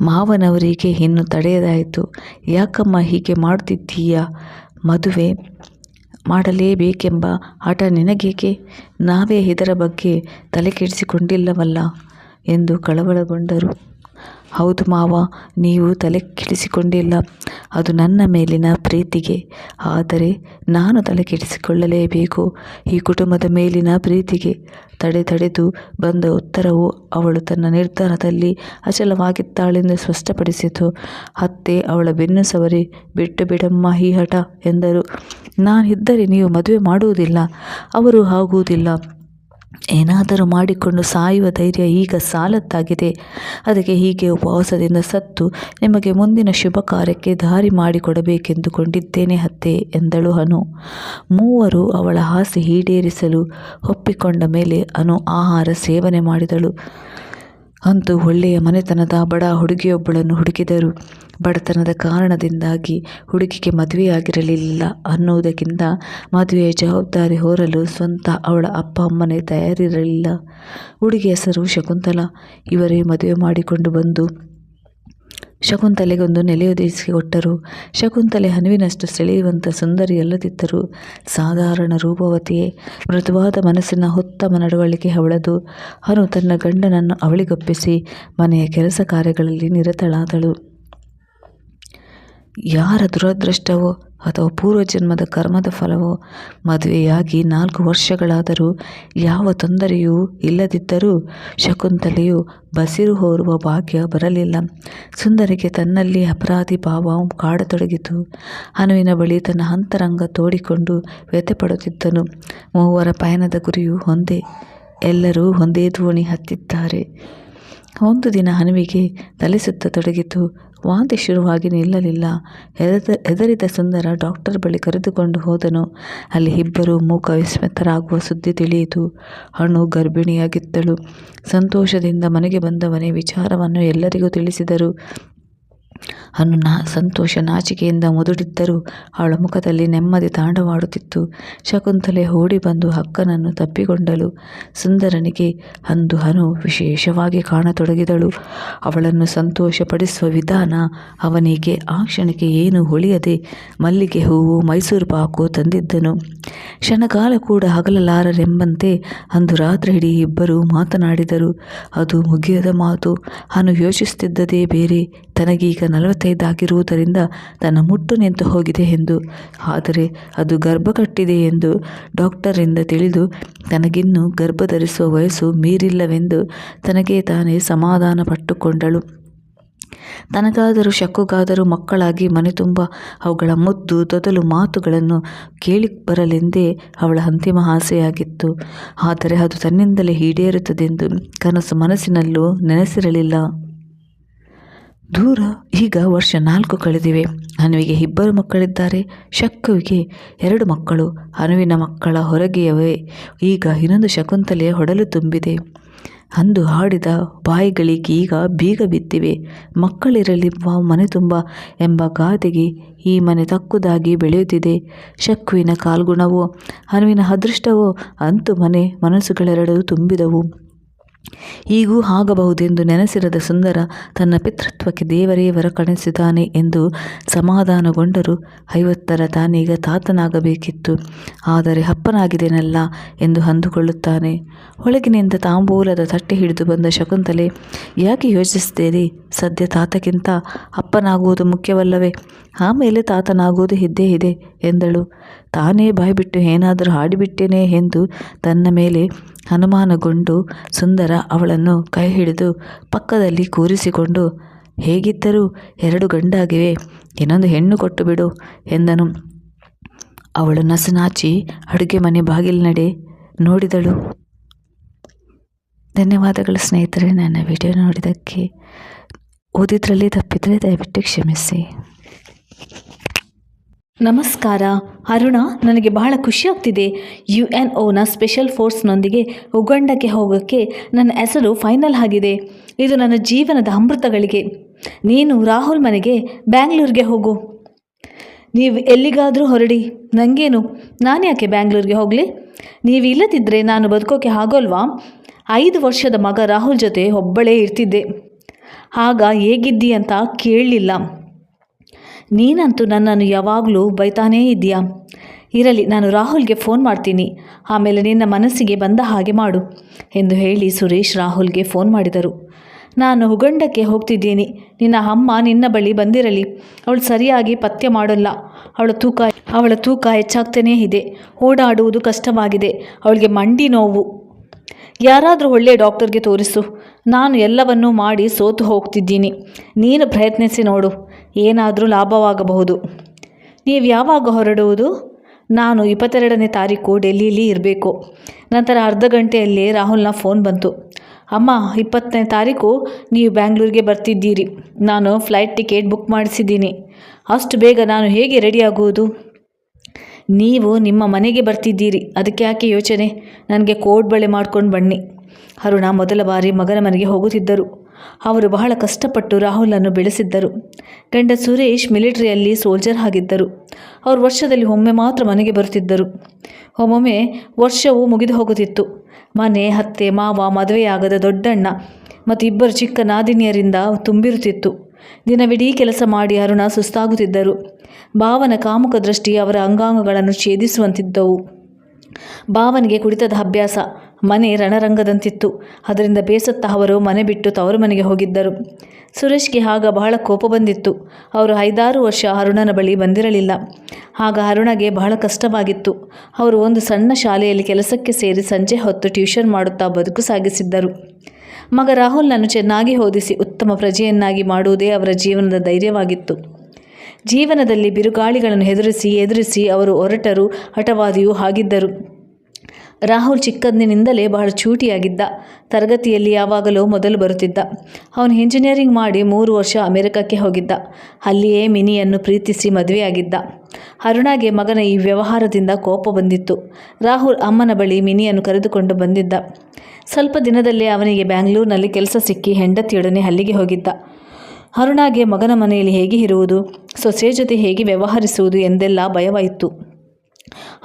ಮಾವನವರಿಗೆ ಇನ್ನು ತಡೆಯದಾಯಿತು. ಯಾಕಮ್ಮ ಹೀಗೆ ಮಾಡ್ತಿದ್ದೀಯ ಮದುವೆ ಮಾಡಲೇಬೇಕೆಂಬ ಹಠ ನಿನಗೇಕೆ? ನಾವೇ ಇದರ ಬಗ್ಗೆ ತಲೆ ಕೆಡಿಸಿಕೊಂಡಿಲ್ಲವಲ್ಲ ಎಂದು ಕಳವಳಗೊಂಡರು. ಹೌದು ಮಾವ, ನೀವು ತಲೆ ಕೆಡಿಸಿಕೊಂಡಿಲ್ಲ. ಅದು ನನ್ನ ಮೇಲಿನ ಪ್ರೀತಿಗೆ. ಆದರೆ ನಾನು ತಲೆ ಕೆಡಿಸಿಕೊಳ್ಳಲೇಬೇಕು. ಈ ಕುಟುಂಬದ ಮೇಲಿನ ಪ್ರೀತಿಗೆ. ತಡೆ ತಡೆದು ಬಂದ ಉತ್ತರವು ಅವಳು ತನ್ನ ನಿರ್ಧಾರದಲ್ಲಿ ಅಚಲವಾಗಿದ್ದಾಳೆಂದು ಸ್ಪಷ್ಟಪಡಿಸಿತು. ಅತ್ತೆ ಅವಳ ಬೆನ್ನು ಸವರಿ, ಬಿಟ್ಟು ಬಿಡಮ್ಮ ಈ ಹಠ ಎಂದರು. ನಾನಿದ್ದರೆ ನೀವು ಮದುವೆ ಮಾಡುವುದಿಲ್ಲ. ಅವರು ಆಗುವುದಿಲ್ಲ. ಏನಾದರೂ ಮಾಡಿಕೊಂಡು ಸಾಯುವ ಧೈರ್ಯ ಈಗ ಸಾಲದ್ದಾಗಿದೆ. ಅದಕ್ಕೆ ಹೀಗೆ ಉಪವಾಸದಿಂದ ಸತ್ತು ನಿಮಗೆ ಮುಂದಿನ ಶುಭ ಕಾರ್ಯಕ್ಕೆ ದಾರಿ ಮಾಡಿಕೊಡಬೇಕೆಂದುಕೊಂಡಿದ್ದೇನೆ ಅತ್ತೆ, ಎಂದಳು ಅನು. ಮೂವರು ಅವಳ ಆಸೆ ಈಡೇರಿಸಲು ಒಪ್ಪಿಕೊಂಡ ಮೇಲೆ ಅನು ಆಹಾರ ಸೇವನೆ ಮಾಡಿದಳು. ಅಂತೂ ಒಳ್ಳೆಯ ಮನೆತನದ ಬಡ ಹುಡುಗಿಯೊಬ್ಬಳನ್ನು ಹುಡುಕಿದರು ಬಡತನದ ಕಾರಣದಿಂದಾಗಿ ಹುಡುಗಿಗೆ ಮದುವೆಯಾಗಿರಲಿಲ್ಲ ಅನ್ನುವುದಕ್ಕಿಂತ ಮದುವೆಯ ಜವಾಬ್ದಾರಿ ಹೊರಲು ಸ್ವಂತ ಅವಳ ಅಪ್ಪ ಅಮ್ಮನೇ ತಯಾರಿರಲಿಲ್ಲ. ಹುಡುಗಿಯ ಹೆಸರು ಶಕುಂತಲ ಇವರೇ ಮದುವೆ ಮಾಡಿಕೊಂಡು ಬಂದು ಶಕುಂತಲೆಗೊಂದು ನೆಲೆಯೊದಗಿಸಿಕೊಟ್ಟರು ಶಕುಂತಲೆ ಹನುವಿನಷ್ಟು ಸೆಳೆಯುವಂಥ ಸುಂದರಿಯಲ್ಲದಿದ್ದರು ಸಾಧಾರಣ ರೂಪವತಿಯೇ. ಮೃದುವಾದ ಮನಸ್ಸಿನ ಉತ್ತಮ ನಡವಳಿಕೆ ಅವಳದು. ಹನು ತನ್ನ ಗಂಡನನ್ನು ಅವಳಿಗೊಪ್ಪಿಸಿ ಮನೆಯ ಕೆಲಸ ಕಾರ್ಯಗಳಲ್ಲಿ ನಿರತಳಾದಳು. ಯಾರ ದುರದೃಷ್ಟವೋ ಅಥವಾ ಪೂರ್ವಜನ್ಮದ ಕರ್ಮದ ಫಲವೋ, ಮದುವೆಯಾಗಿ ನಾಲ್ಕು ವರ್ಷಗಳಾದರೂ ಯಾವ ತೊಂದರೆಯೂ ಇಲ್ಲದಿದ್ದರೂ ಶಕುಂತಲೆಯು ಬಸಿರು ಹೋರುವ ಭಾಗ್ಯ ಬರಲಿಲ್ಲ. ಸುಂದರಿಗೆ ತನ್ನಲ್ಲಿ ಅಪರಾಧಿ ಭಾವ ಕಾಡತೊಡಗಿತು. ಹನುವಿನ ಬಳಿ ತನ್ನ ಅಂತರಂಗ ತೋಡಿಕೊಂಡು ವ್ಯಥೆಪಡುತ್ತಿದ್ದನು. ಮೂವರ ಪಯಣದ ಗುರಿಯು ಒಂದೇ. ಎಲ್ಲರೂ ಒಂದೇ ದೋಣಿ ಹತ್ತಿದ್ದಾರೆ. ಒಂದು ದಿನ ಹನುವಿಗೆ ತಲೆಸುತ್ತ ಸುತ್ತತೊಡಗಿತು ವಾಂತಿ ಶುರುವಾಗಿ ನಿಲ್ಲಲಿಲ್ಲ. ಹೆದ ಹೆದರಿದ ಸುಂದರ ಡಾಕ್ಟರ್ ಬಳಿ ಕರೆದುಕೊಂಡು ಹೋದನು. ಅಲ್ಲಿ ಇಬ್ಬರು ಮೂಕ ವಿಸ್ಮಿತರಾಗುವ ಸುದ್ದಿ ತಿಳಿಯಿತು. ಹಣ್ಣು ಗರ್ಭಿಣಿಯಾಗಿದ್ದಳು. ಸಂತೋಷದಿಂದ ಮನೆಗೆ ಬಂದವನೇ ವಿಚಾರವನ್ನು ಎಲ್ಲರಿಗೂ ತಿಳಿಸಿದರು. ಅನ್ನು ನಾ ಸಂತೋಷ ನಾಚಿಕೆಯಿಂದ ಮುದುಡಿದ್ದರೂ ಅವಳ ಮುಖದಲ್ಲಿ ನೆಮ್ಮದಿ ತಾಂಡವಾಡುತ್ತಿತ್ತು. ಶಕುಂತಲೆ ಓಡಿ ಬಂದು ಹಕ್ಕನನ್ನು ತಪ್ಪಿಕೊಂಡಳು. ಸುಂದರನಿಗೆ ಅಂದು ಹನು ವಿಶೇಷವಾಗಿ ಕಾಣತೊಡಗಿದಳು. ಅವಳನ್ನು ಸಂತೋಷಪಡಿಸುವ ವಿಧಾನ ಅವನಿಗೆ ಆ ಕ್ಷಣಕ್ಕೆ ಏನು ಉಳಿಯದೆ ಮಲ್ಲಿಗೆ ಹೂವು ಮೈಸೂರು ಪಾಕು ತಂದಿದ್ದನು. ಕ್ಷಣಕಾಲ ಕೂಡ ಹಗಲಲಾರರೆಂಬಂತೆ ಅಂದು ರಾತ್ರಿ ಹಿಡಿ ಇಬ್ಬರು ಮಾತನಾಡಿದರು. ಅದು ಮುಗಿಯದ ಮಾತು. ಹನು ಯೋಚಿಸುತ್ತಿದ್ದದೇ ಬೇರೆ. ತನಗೀಗ ನಲವತ್ತೈದಾಗಿರುವುದರಿಂದ ತನ್ನ ಮುಟ್ಟು ನಿಂತು ಹೋಗಿದೆ ಎಂದು. ಆದರೆ ಅದು ಗರ್ಭ ಕಟ್ಟಿದೆ ಎಂದು ಡಾಕ್ಟರಿಂದ ತಿಳಿದು ತನಗಿನ್ನೂ ಗರ್ಭ ಧರಿಸುವ ವಯಸ್ಸು ಮೀರಿಲ್ಲವೆಂದು ತನಗೆ ತಾನೇ ಸಮಾಧಾನ ಪಟ್ಟುಕೊಂಡಳು. ತನಗಾದರೂ ಶಕ್ಕುಗಾದರೂ ಮಕ್ಕಳಾಗಿ ಮನೆ ತುಂಬ ಅವುಗಳ ಮುದ್ದು ತೊದಲು ಮಾತುಗಳನ್ನು ಕೇಳಿ ಬರಲೆಂದೇ ಅವಳ ಅಂತಿಮ ಆಸೆಯಾಗಿತ್ತು. ಆದರೆ ಅದು ತನ್ನಿಂದಲೇ ಈಡೇರುತ್ತದೆಂದು ಕನಸು ಮನಸ್ಸಿನಲ್ಲೂ ನೆನೆಸಿರಲಿಲ್ಲ. ದೂರ ಈಗ ವರ್ಷ ನಾಲ್ಕು ಕಳೆದಿವೆ. ಹನುವಿಗೆ ಇಬ್ಬರು ಮಕ್ಕಳಿದ್ದಾರೆ. ಶಕ್ಕುವಿಗೆ ಎರಡು ಮಕ್ಕಳು. ಹನುವಿನ ಮಕ್ಕಳ ಹೊರಗೆಯವೇ ಈಗ ಇನ್ನೊಂದು ಶಕುಂತಲೆಯ ಹೊಡಲು ತುಂಬಿದೆ. ಅಂದು ಹಾಡಿದ ಬಾಯಿಗಳಿಗೆ ಈಗ ಬೀಗ ಬಿದ್ದಿವೆ. ಮಕ್ಕಳಿರಲಿ ಮನೆ ತುಂಬ ಎಂಬ ಗಾದೆಗೆ ಈ ಮನೆ ತಕ್ಕುದಾಗಿ ಬೆಳೆಯುತ್ತಿದೆ. ಶಕ್ಕುವಿನ ಕಾಲ್ಗುಣವೋ, ಹನುವಿನ ಅದೃಷ್ಟವೋ, ಅಂತೂ ಮನೆ ಮನಸ್ಸುಗಳೆರಡೂ ತುಂಬಿದವು. ಈಗೂ ಆಗಬಹುದೆಂದು ನೆನೆಸಿರದ ಸುಂದರ ತನ್ನ ಪಿತೃತ್ವಕ್ಕೆ ದೇವರೇ ವರ ಕಾಣಿಸಿದ್ದಾನೆ ಎಂದು ಸಮಾಧಾನಗೊಂಡರು. ಐವತ್ತರ ತಾನೀಗ ತಾತನಾಗಬೇಕಿತ್ತು. ಆದರೆ ಅಪ್ಪನಾಗಿದ್ದೇನಲ್ಲ ಎಂದು ಅಂದುಕೊಳ್ಳುತ್ತಾನೆ. ಒಳಗಿನಿಂದ ತಾಂಬೂಲದ ತಟ್ಟೆ ಹಿಡಿದು ಬಂದ ಶಕುಂತಲೆ, ಯಾಕೆ ಯೋಚಿಸಿದ್ದೀರಿ ಸದ್ಯ ತಾತಕ್ಕಿಂತ ಅಪ್ಪನಾಗುವುದು ಮುಖ್ಯವಲ್ಲವೇ? ಆಮೇಲೆ ತಾತನಾಗುವುದು ಇದ್ದೇ ಇದೆ ಎಂದಳು. ತಾನೇ ಬಾಯ್ಬಿಟ್ಟು ಏನಾದರೂ ಹಾಡಿಬಿಟ್ಟೇನೆ ಎಂದು ತನ್ನ ಮೇಲೆ ಅನುಮಾನಗೊಂಡು ಸುಂದರ ಅವಳನ್ನು ಕೈ ಹಿಡಿದು ಪಕ್ಕದಲ್ಲಿ ಕೂರಿಸಿಕೊಂಡು, ಹೇಗಿದ್ದರೂ ಎರಡು ಗಂಡಾಗಿವೆ, ಇನ್ನೊಂದು ಹೆಣ್ಣು ಕೊಟ್ಟು ಬಿಡು ಎಂದನು. ಅವಳು ನಸನಾಚಿ ಅಡುಗೆ ಮನೆ ಬಾಗಿಲಿನಡೆ ನೋಡಿದಳು. ಧನ್ಯವಾದಗಳು ಸ್ನೇಹಿತರೆ, ನನ್ನ ವಿಡಿಯೋ ನೋಡಿದ್ದಕ್ಕೆ ಓದಿದ್ರಲ್ಲಿ ತಪ್ಪಿದರೆ ದಯವಿಟ್ಟು ಕ್ಷಮಿಸಿ. ನಮಸ್ಕಾರ, ಅರುಣ, ನನಗೆ ಬಹಳ ಖುಷಿಯಾಗ್ತಿದೆ. ಯು ಎನ್ ಒನ ಸ್ಪೆಷಲ್ ಫೋರ್ಸ್ನೊಂದಿಗೆ ಉಗಂಡಕ್ಕೆ ಹೋಗೋಕ್ಕೆ ನನ್ನ ಹೆಸರು ಫೈನಲ್ ಆಗಿದೆ. ಇದು ನನ್ನ ಜೀವನದ ಅಮೃತಗಳಿಗೆ. ನೀನು ರಾಹುಲ್ ಮನೆಗೆ ಬ್ಯಾಂಗ್ಳೂರಿಗೆ ಹೋಗು. ನೀವು ಎಲ್ಲಿಗಾದರೂ ಹೊರಡಿ. ನನಗೇನು ನಾನು ಯಾಕೆ ಬ್ಯಾಂಗ್ಳೂರಿಗೆ ಹೋಗಲಿ? ನೀವು ಇಲ್ಲದಿದ್ದರೆ ನಾನು ಬದುಕೋಕೆ ಆಗೋಲ್ವಾ? ಐದು ವರ್ಷದ ಮಗ ರಾಹುಲ್ ಜೊತೆ ಒಬ್ಬಳೇ ಇರ್ತಿದ್ದೆ. ಆಗ ಹೇಗಿದ್ದಿ ಅಂತ ಕೇಳಲಿಲ್ಲ. ನೀನಂತೂ ನನ್ನನ್ನು ಯಾವಾಗಲೂ ಬೈತಾನೇ ಇದೆಯಾ ಇರಲಿ, ನಾನು ರಾಹುಲ್ಗೆ ಫೋನ್ ಮಾಡ್ತೀನಿ. ಆಮೇಲೆ ನಿನ್ನ ಮನಸ್ಸಿಗೆ ಬಂದ ಹಾಗೆ ಮಾಡು ಎಂದು ಹೇಳಿ ಸುರೇಶ್ ರಾಹುಲ್ಗೆ ಫೋನ್ ಮಾಡಿದರು. ನಾನು ಹುಗಂಡಕ್ಕೆ ಹೋಗ್ತಿದ್ದೀನಿ. ನಿನ್ನ ಅಮ್ಮ ನಿನ್ನ ಬಳಿ ಬಂದಿರಲಿ. ಅವಳು ಸರಿಯಾಗಿ ಪಥ್ಯ ಮಾಡೋಲ್ಲ. ಅವಳ ತೂಕ ಅವಳ ತೂಕ ಹೆಚ್ಚಾಗ್ತಾನೇ ಇದೆ. ಓಡಾಡುವುದು ಕಷ್ಟವಾಗಿದೆ. ಅವಳಿಗೆ ಮಂಡಿ ನೋವು. ಯಾರಾದರೂ ಒಳ್ಳೆಯ ಡಾಕ್ಟರ್ಗೆ ತೋರಿಸು. ನಾನು ಎಲ್ಲವನ್ನೂ ಮಾಡಿ ಸೋತು ಹೋಗ್ತಿದ್ದೀನಿ. ನೀನು ಪ್ರಯತ್ನಿಸಿ ನೋಡು. ಏನಾದರೂ ಲಾಭವಾಗಬಹುದು. ನೀವು ಯಾವಾಗ ಹೊರಡುವುದು? ನಾನು ಇಪ್ಪತ್ತೆರಡನೇ ತಾರೀಕು ಡೆಲ್ಲಿಯಲ್ಲಿ ಇರಬೇಕು. ನಂತರ ಅರ್ಧ ಗಂಟೆಯಲ್ಲಿ ರಾಹುಲ್ನ ಫೋನ್ ಬಂತು. ಅಮ್ಮ, ಇಪ್ಪತ್ತನೇ ತಾರೀಕು ನೀವು ಬ್ಯಾಂಗ್ಳೂರಿಗೆ ಬರ್ತಿದ್ದೀರಿ. ನಾನು ಫ್ಲೈಟ್ ಟಿಕೆಟ್ ಬುಕ್ ಮಾಡಿಸಿದ್ದೀನಿ. ಅಷ್ಟು ಬೇಗ ನಾನು ಹೇಗೆ ರೆಡಿಯಾಗುವುದು ನೀವು ನಿಮ್ಮ ಮನೆಗೆ ಬರ್ತಿದ್ದೀರಿ. ಅದಕ್ಕೆ ಯಾಕೆ ಯೋಚನೆ? ನನಗೆ ಕೋಡ್ ಬಳೆ ಮಾಡ್ಕೊಂಡು ಬನ್ನಿ. ಅರುಣ ಮೊದಲ ಬಾರಿ ಮಗನ ಮನೆಗೆ ಹೋಗುತ್ತಿದ್ದರು. ಅವರು ಬಹಳ ಕಷ್ಟಪಟ್ಟು ರಾಹುಲನ್ನು ಬೆಳೆಸಿದ್ದರು. ಗಂಡ ಸುರೇಶ್ ಮಿಲಿಟರಿಯಲ್ಲಿ ಸೋಲ್ಜರ್ ಆಗಿದ್ದರು. ಅವರು ವರ್ಷದಲ್ಲಿ ಒಮ್ಮೆ ಮಾತ್ರ ಮನೆಗೆ ಬರುತ್ತಿದ್ದರು. ಒಮ್ಮೊಮ್ಮೆ ವರ್ಷವೂ ಮುಗಿದು ಹೋಗುತ್ತಿತ್ತು. ಮನೆ ಹತ್ತೆ ಮಾವ, ಮದುವೆಯಾಗದ ದೊಡ್ಡಣ್ಣ ಮತ್ತು ಇಬ್ಬರು ಚಿಕ್ಕ ನಾದಿನಿಯರಿಂದ ತುಂಬಿರುತ್ತಿತ್ತು. ದಿನವಿಡೀ ಕೆಲಸ ಮಾಡಿ ಅರುಣ ಸುಸ್ತಾಗುತ್ತಿದ್ದರು. ಭಾವನ ಕಾಮುಕ ದೃಷ್ಟಿ ಅವರ ಅಂಗಾಂಗಗಳನ್ನು ಛೇದಿಸುವಂತಿದ್ದವು. ಭಾವನಿಗೆ ಕುಡಿತದ ಅಭ್ಯಾಸ ಮನೆ ರಣರಂಗದಂತಿತ್ತು. ಅದರಿಂದ ಬೇಸತ್ತ ಅವರು ಮನೆ ಬಿಟ್ಟು ತವರು ಮನೆಗೆ ಹೋಗಿದ್ದರು. ಸುರೇಶ್ಗೆ ಆಗ ಬಹಳ ಕೋಪ ಬಂದಿತ್ತು. ಅವರು ಐದಾರು ವರ್ಷ ಅರುಣನ ಬಳಿ ಬಂದಿರಲಿಲ್ಲ. ಆಗ ಅರುಣಗೆ ಬಹಳ ಕಷ್ಟವಾಗಿತ್ತು. ಅವರು ಒಂದು ಸಣ್ಣ ಶಾಲೆಯಲ್ಲಿ ಕೆಲಸಕ್ಕೆ ಸೇರಿ ಸಂಜೆ ಹೊತ್ತು ಟ್ಯೂಷನ್ ಮಾಡುತ್ತಾ ಬದುಕು ಸಾಗಿಸಿದ್ದರು. ಮಗ ರಾಹುಲ್ನನ್ನು ಚೆನ್ನಾಗಿ ಓದಿಸಿ ಉತ್ತಮ ಪ್ರಜೆಯನ್ನಾಗಿ ಮಾಡುವುದೇ ಅವರ ಜೀವನದ ಧೈರ್ಯವಾಗಿತ್ತು. ಜೀವನದಲ್ಲಿ ಬಿರುಗಾಳಿಗಳನ್ನು ಎದುರಿಸಿ ಎದುರಿಸಿ ಅವರು ಹೊರಟರು ಹಠವಾದಿಯೂ ಆಗಿದ್ದರು. ರಾಹುಲ್ ಚಿಕ್ಕಂದಿನಿಂದಲೇ ಬಹಳ ಚೂಟಿಯಾಗಿದ್ದ. ತರಗತಿಯಲ್ಲಿ ಯಾವಾಗಲೂ ಮೊದಲು ಬರುತ್ತಿದ್ದ. ಅವನು ಇಂಜಿನಿಯರಿಂಗ್ ಮಾಡಿ ಮೂರು ವರ್ಷ ಅಮೆರಿಕಕ್ಕೆ ಹೋಗಿದ್ದ. ಅಲ್ಲಿಯೇ ಮಿನಿಯನ್ನು ಪ್ರೀತಿಸಿ ಮದುವೆಯಾಗಿದ್ದ. ಅರುಣಾಗೆ ಮಗನ ಈ ವ್ಯವಹಾರದಿಂದ ಕೋಪ ಬಂದಿತ್ತು. ರಾಹುಲ್ ಅಮ್ಮನ ಬಳಿ ಮಿನಿಯನ್ನು ಕರೆದುಕೊಂಡು ಬಂದಿದ್ದ. ಸ್ವಲ್ಪ ದಿನದಲ್ಲೇ ಅವನಿಗೆ ಬ್ಯಾಂಗ್ಳೂರಿನಲ್ಲಿ ಕೆಲಸ ಸಿಕ್ಕಿ ಹೆಂಡತಿಯೊಡನೆ ಅಲ್ಲಿಗೆ ಹೋಗಿದ್ದ. ಅರುಣಾಗೆ ಮಗನ ಮನೆಯಲ್ಲಿ ಹೇಗೆ ಇರುವುದು ಸೊಸೆಯ ಜೊತೆ ಹೇಗೆ ವ್ಯವಹರಿಸುವುದು ಎಂದೆಲ್ಲ ಭಯವಾಯಿತು.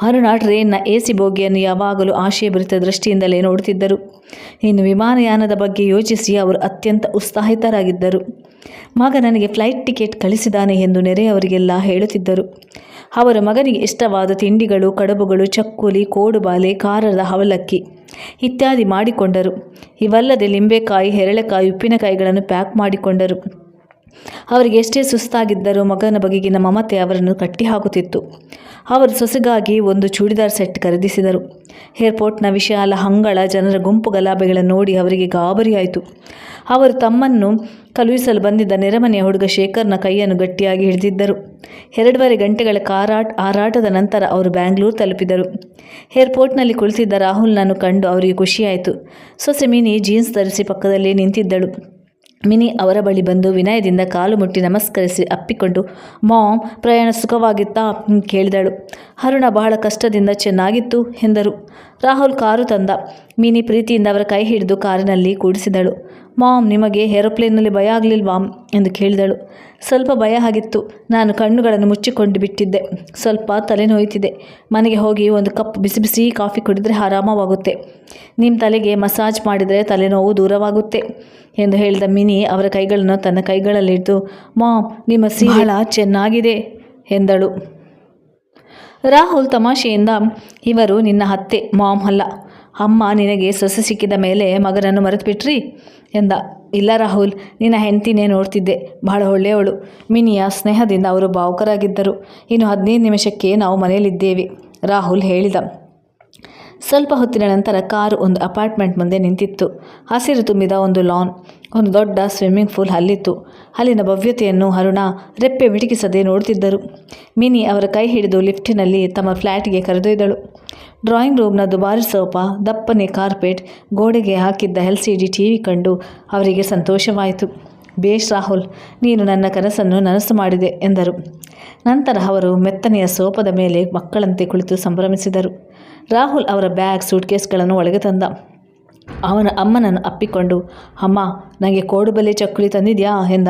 ಅರುಣ ಟ್ರೈನ್ನ ಎ ಸಿ ಬೋಗಿಯನ್ನು ಯಾವಾಗಲೂ ಆಶಯಭರಿತ ದೃಷ್ಟಿಯಿಂದಲೇ ನೋಡುತ್ತಿದ್ದರು. ಇನ್ನು ವಿಮಾನಯಾನದ ಬಗ್ಗೆ ಯೋಚಿಸಿ ಅವರು ಅತ್ಯಂತ ಉತ್ಸಾಹಿತರಾಗಿದ್ದರು. ಮಗ ನನಗೆ ಫ್ಲೈಟ್ ಟಿಕೆಟ್ ಕಳಿಸಿದ್ದಾನೆ ಎಂದು ನೆರೆಯವರಿಗೆಲ್ಲ ಹೇಳುತ್ತಿದ್ದರು. ಅವರ ಮಗನಿಗೆ ಇಷ್ಟವಾದ ತಿಂಡಿಗಳು, ಕಡಬುಗಳು, ಚಕ್ಕುಲಿ, ಕೋಡುಬಾಲೆ, ಖಾರದ ಅವಲಕ್ಕಿ ಇತ್ಯಾದಿ ಮಾಡಿಕೊಂಡರು. ಇವಲ್ಲದೆ ಲಿಂಬೆಕಾಯಿ, ಹೆರಳೆಕಾಯಿ, ಉಪ್ಪಿನಕಾಯಿಗಳನ್ನು ಪ್ಯಾಕ್ ಮಾಡಿಕೊಂಡರು. ಅವರಿಗೆ ಎಷ್ಟೇ ಸುಸ್ತಾಗಿದ್ದರೂ ಮಗನ ಬಗೆಗಿನ ಮಮತೆ ಅವರನ್ನು ಕಟ್ಟಿಹಾಕುತ್ತಿತ್ತು. ಅವರು ಸೊಸೆಗಾಗಿ ಒಂದು ಚೂಡಿದಾರ್ ಸೆಟ್ ಖರೀದಿಸಿದರು. ಏರ್ಪೋರ್ಟ್ನ ವಿಶಾಲ ಹಂಗಳ ಜನರ ಗುಂಪು ಗಲಾಭೆಗಳನ್ನು ನೋಡಿ ಅವರಿಗೆ ಗಾಬರಿಯಾಯಿತು. ಅವರು ತಮ್ಮನ್ನು ಕಲುಹಿಸಲು ಬಂದಿದ್ದ ನೆರೆಮನೆಯ ಹುಡುಗ ಶೇಖರ್ನ ಕೈಯನ್ನು ಗಟ್ಟಿಯಾಗಿ ಹಿಡಿದಿದ್ದರು. ಎರಡೂವರೆ ಗಂಟೆಗಳ ಕಾರಾಟ ಹಾರಾಟದ ನಂತರ ಅವರು ಬ್ಯಾಂಗ್ಳೂರು ತಲುಪಿದರು. ಏರ್ಪೋರ್ಟ್ನಲ್ಲಿ ಕುಳಿತಿದ್ದ ರಾಹುಲ್ನನ್ನು ಕಂಡು ಅವರಿಗೆ ಖುಷಿಯಾಯಿತು. ಸೊಸೆ ಮಿನಿ ಜೀನ್ಸ್ ಧರಿಸಿ ಪಕ್ಕದಲ್ಲೇ ನಿಂತಿದ್ದಳು. ಮಿನಿ ಅವರ ಬಳಿ ಬಂದು ವಿನಯದಿಂದ ಕಾಲು ಮುಟ್ಟಿ ನಮಸ್ಕರಿಸಿ ಅಪ್ಪಿಕೊಂಡು ಮಾಮ್ ಪ್ರಯಾಣ ಸುಖವಾಗಿತ್ತಾ? ಕೇಳಿದಳು. ಅರುಣ ಬಹಳ ಕಷ್ಟದಿಂದ ಚೆನ್ನಾಗಿತ್ತು, ಎಂದರು. ರಾಹುಲ್ ಕಾರು ತಂದ. ಮಿನಿ ಪ್ರೀತಿಯಿಂದ ಅವರ ಕೈ ಹಿಡಿದು ಕಾರಿನಲ್ಲಿ ಕೂಡಿಸಿದಳು. ಮಾಮ್ ನಿಮಗೆ ಏರೋಪ್ಲೇನ್ನಲ್ಲಿ ಭಯ ಆಗಲಿಲ್ವಾ? ಎಂದು ಕೇಳಿದಳು. ಸ್ವಲ್ಪ ಭಯ ಆಗಿತ್ತು. ನಾನು ಕಣ್ಣುಗಳನ್ನು ಮುಚ್ಚಿಕೊಂಡು ಬಿಟ್ಟಿದ್ದೆ. ಸ್ವಲ್ಪ ತಲೆನೋಯ್ತಿದೆ ಮನೆಗೆ ಹೋಗಿ ಒಂದು ಕಪ್ ಬಿಸಿ ಬಿಸಿ ಕಾಫಿ ಕುಡಿದರೆ ಆರಾಮವಾಗುತ್ತೆ. ನಿಮ್ಮ ತಲೆಗೆ ಮಸಾಜ್ ಮಾಡಿದರೆ ತಲೆನೋವು ದೂರವಾಗುತ್ತೆ ಎಂದು ಹೇಳಿದ ಮಿನಿ ಅವರ ಕೈಗಳನ್ನು ತನ್ನ ಕೈಗಳಲ್ಲಿಟ್ಟು ಮಾಮ್ ನಿಮ್ಮ ಸೀಳ ಚೆನ್ನಾಗಿದೆ ಎಂದಳು. ರಾಹುಲ್ ತಮಾಷೆಯಿಂದ, ಇವರು ನಿನ್ನ ಅತ್ತೆ, ಮಾಮ್ ಅಲ್ಲ. ಅಮ್ಮ ನಿನಗೆ ಸೊಸೆ ಸಿಕ್ಕಿದ ಮೇಲೆ ಮಗನನ್ನು ಮರೆತುಬಿಟ್ರಿ? ಎಂದ. ಇಲ್ಲ ರಾಹುಲ್, ನಿನ್ನ ಹೆಂಡತಿನೇ ನೋಡ್ತಿದ್ದೆ. ಬಹಳ ಒಳ್ಳೆಯವಳು. ಮಿನಿಯ ಸ್ನೇಹದಿಂದ ಅವರು ಭಾವುಕರಾಗಿದ್ದರು. ಇನ್ನು ಹದಿನೈದು ನಿಮಿಷಕ್ಕೆ ನಾವು ಮನೆಯಲ್ಲಿದ್ದೇವೆ, ರಾಹುಲ್ ಹೇಳಿದ. ಸ್ವಲ್ಪ ಹೊತ್ತಿನ ನಂತರ ಕಾರು ಒಂದು ಅಪಾರ್ಟ್ಮೆಂಟ್ ಮುಂದೆ ನಿಂತಿತ್ತು. ಹಸಿರು ತುಂಬಿದ ಒಂದು ಲಾನ್ ಒಂದು ದೊಡ್ಡ ಸ್ವಿಮ್ಮಿಂಗ್ ಪೂಲ್ ಅಲ್ಲಿತ್ತು. ಅಲ್ಲಿನ ಭವ್ಯತೆಯನ್ನು ಅರುಣ ರೆಪ್ಪೆ ಮಿಟುಕಿಸದೆ ನೋಡುತ್ತಿದ್ದರು. ಮಿನಿ ಅವರ ಕೈ ಹಿಡಿದು ಲಿಫ್ಟಿನಲ್ಲಿ ತಮ್ಮ ಫ್ಲ್ಯಾಟ್ಗೆ ಕರೆದೊಯ್ದಳು. ಡ್ರಾಯಿಂಗ್ ರೂಮ್ನ ದುಬಾರಿ ಸೋಫಾ, ದಪ್ಪನೆ ಕಾರ್ಪೆಟ್, ಗೋಡೆಗೆ ಹಾಕಿದ್ದ L C D T V ಕಂಡು ಅವರಿಗೆ ಸಂತೋಷವಾಯಿತು. ಬೇಷ್ ರಾಹುಲ್, ನೀನು ನನ್ನ ಕನಸನ್ನು ನನಸು ಮಾಡಿದೆ ಎಂದರು. ನಂತರ ಅವರು ಮೆತ್ತನೆಯ ಸೋಪದ ಮೇಲೆ ಮಕ್ಕಳಂತೆ ಕುಳಿತು ಸಂಭ್ರಮಿಸಿದರು. ರಾಹುಲ್ ಅವರ ಬ್ಯಾಗ್, ಸೂಟ್ಕೇಸ್ಗಳನ್ನು ಒಳಗೆ ತಂದ. ಅವನ ಅಮ್ಮನನ್ನು ಅಪ್ಪಿಕೊಂಡು, ಅಮ್ಮ ನನಗೆ ಕೋಡುಬಲೆ ಚಕ್ಕುಲಿ ತಂದಿದ್ಯಾ? ಎಂದ.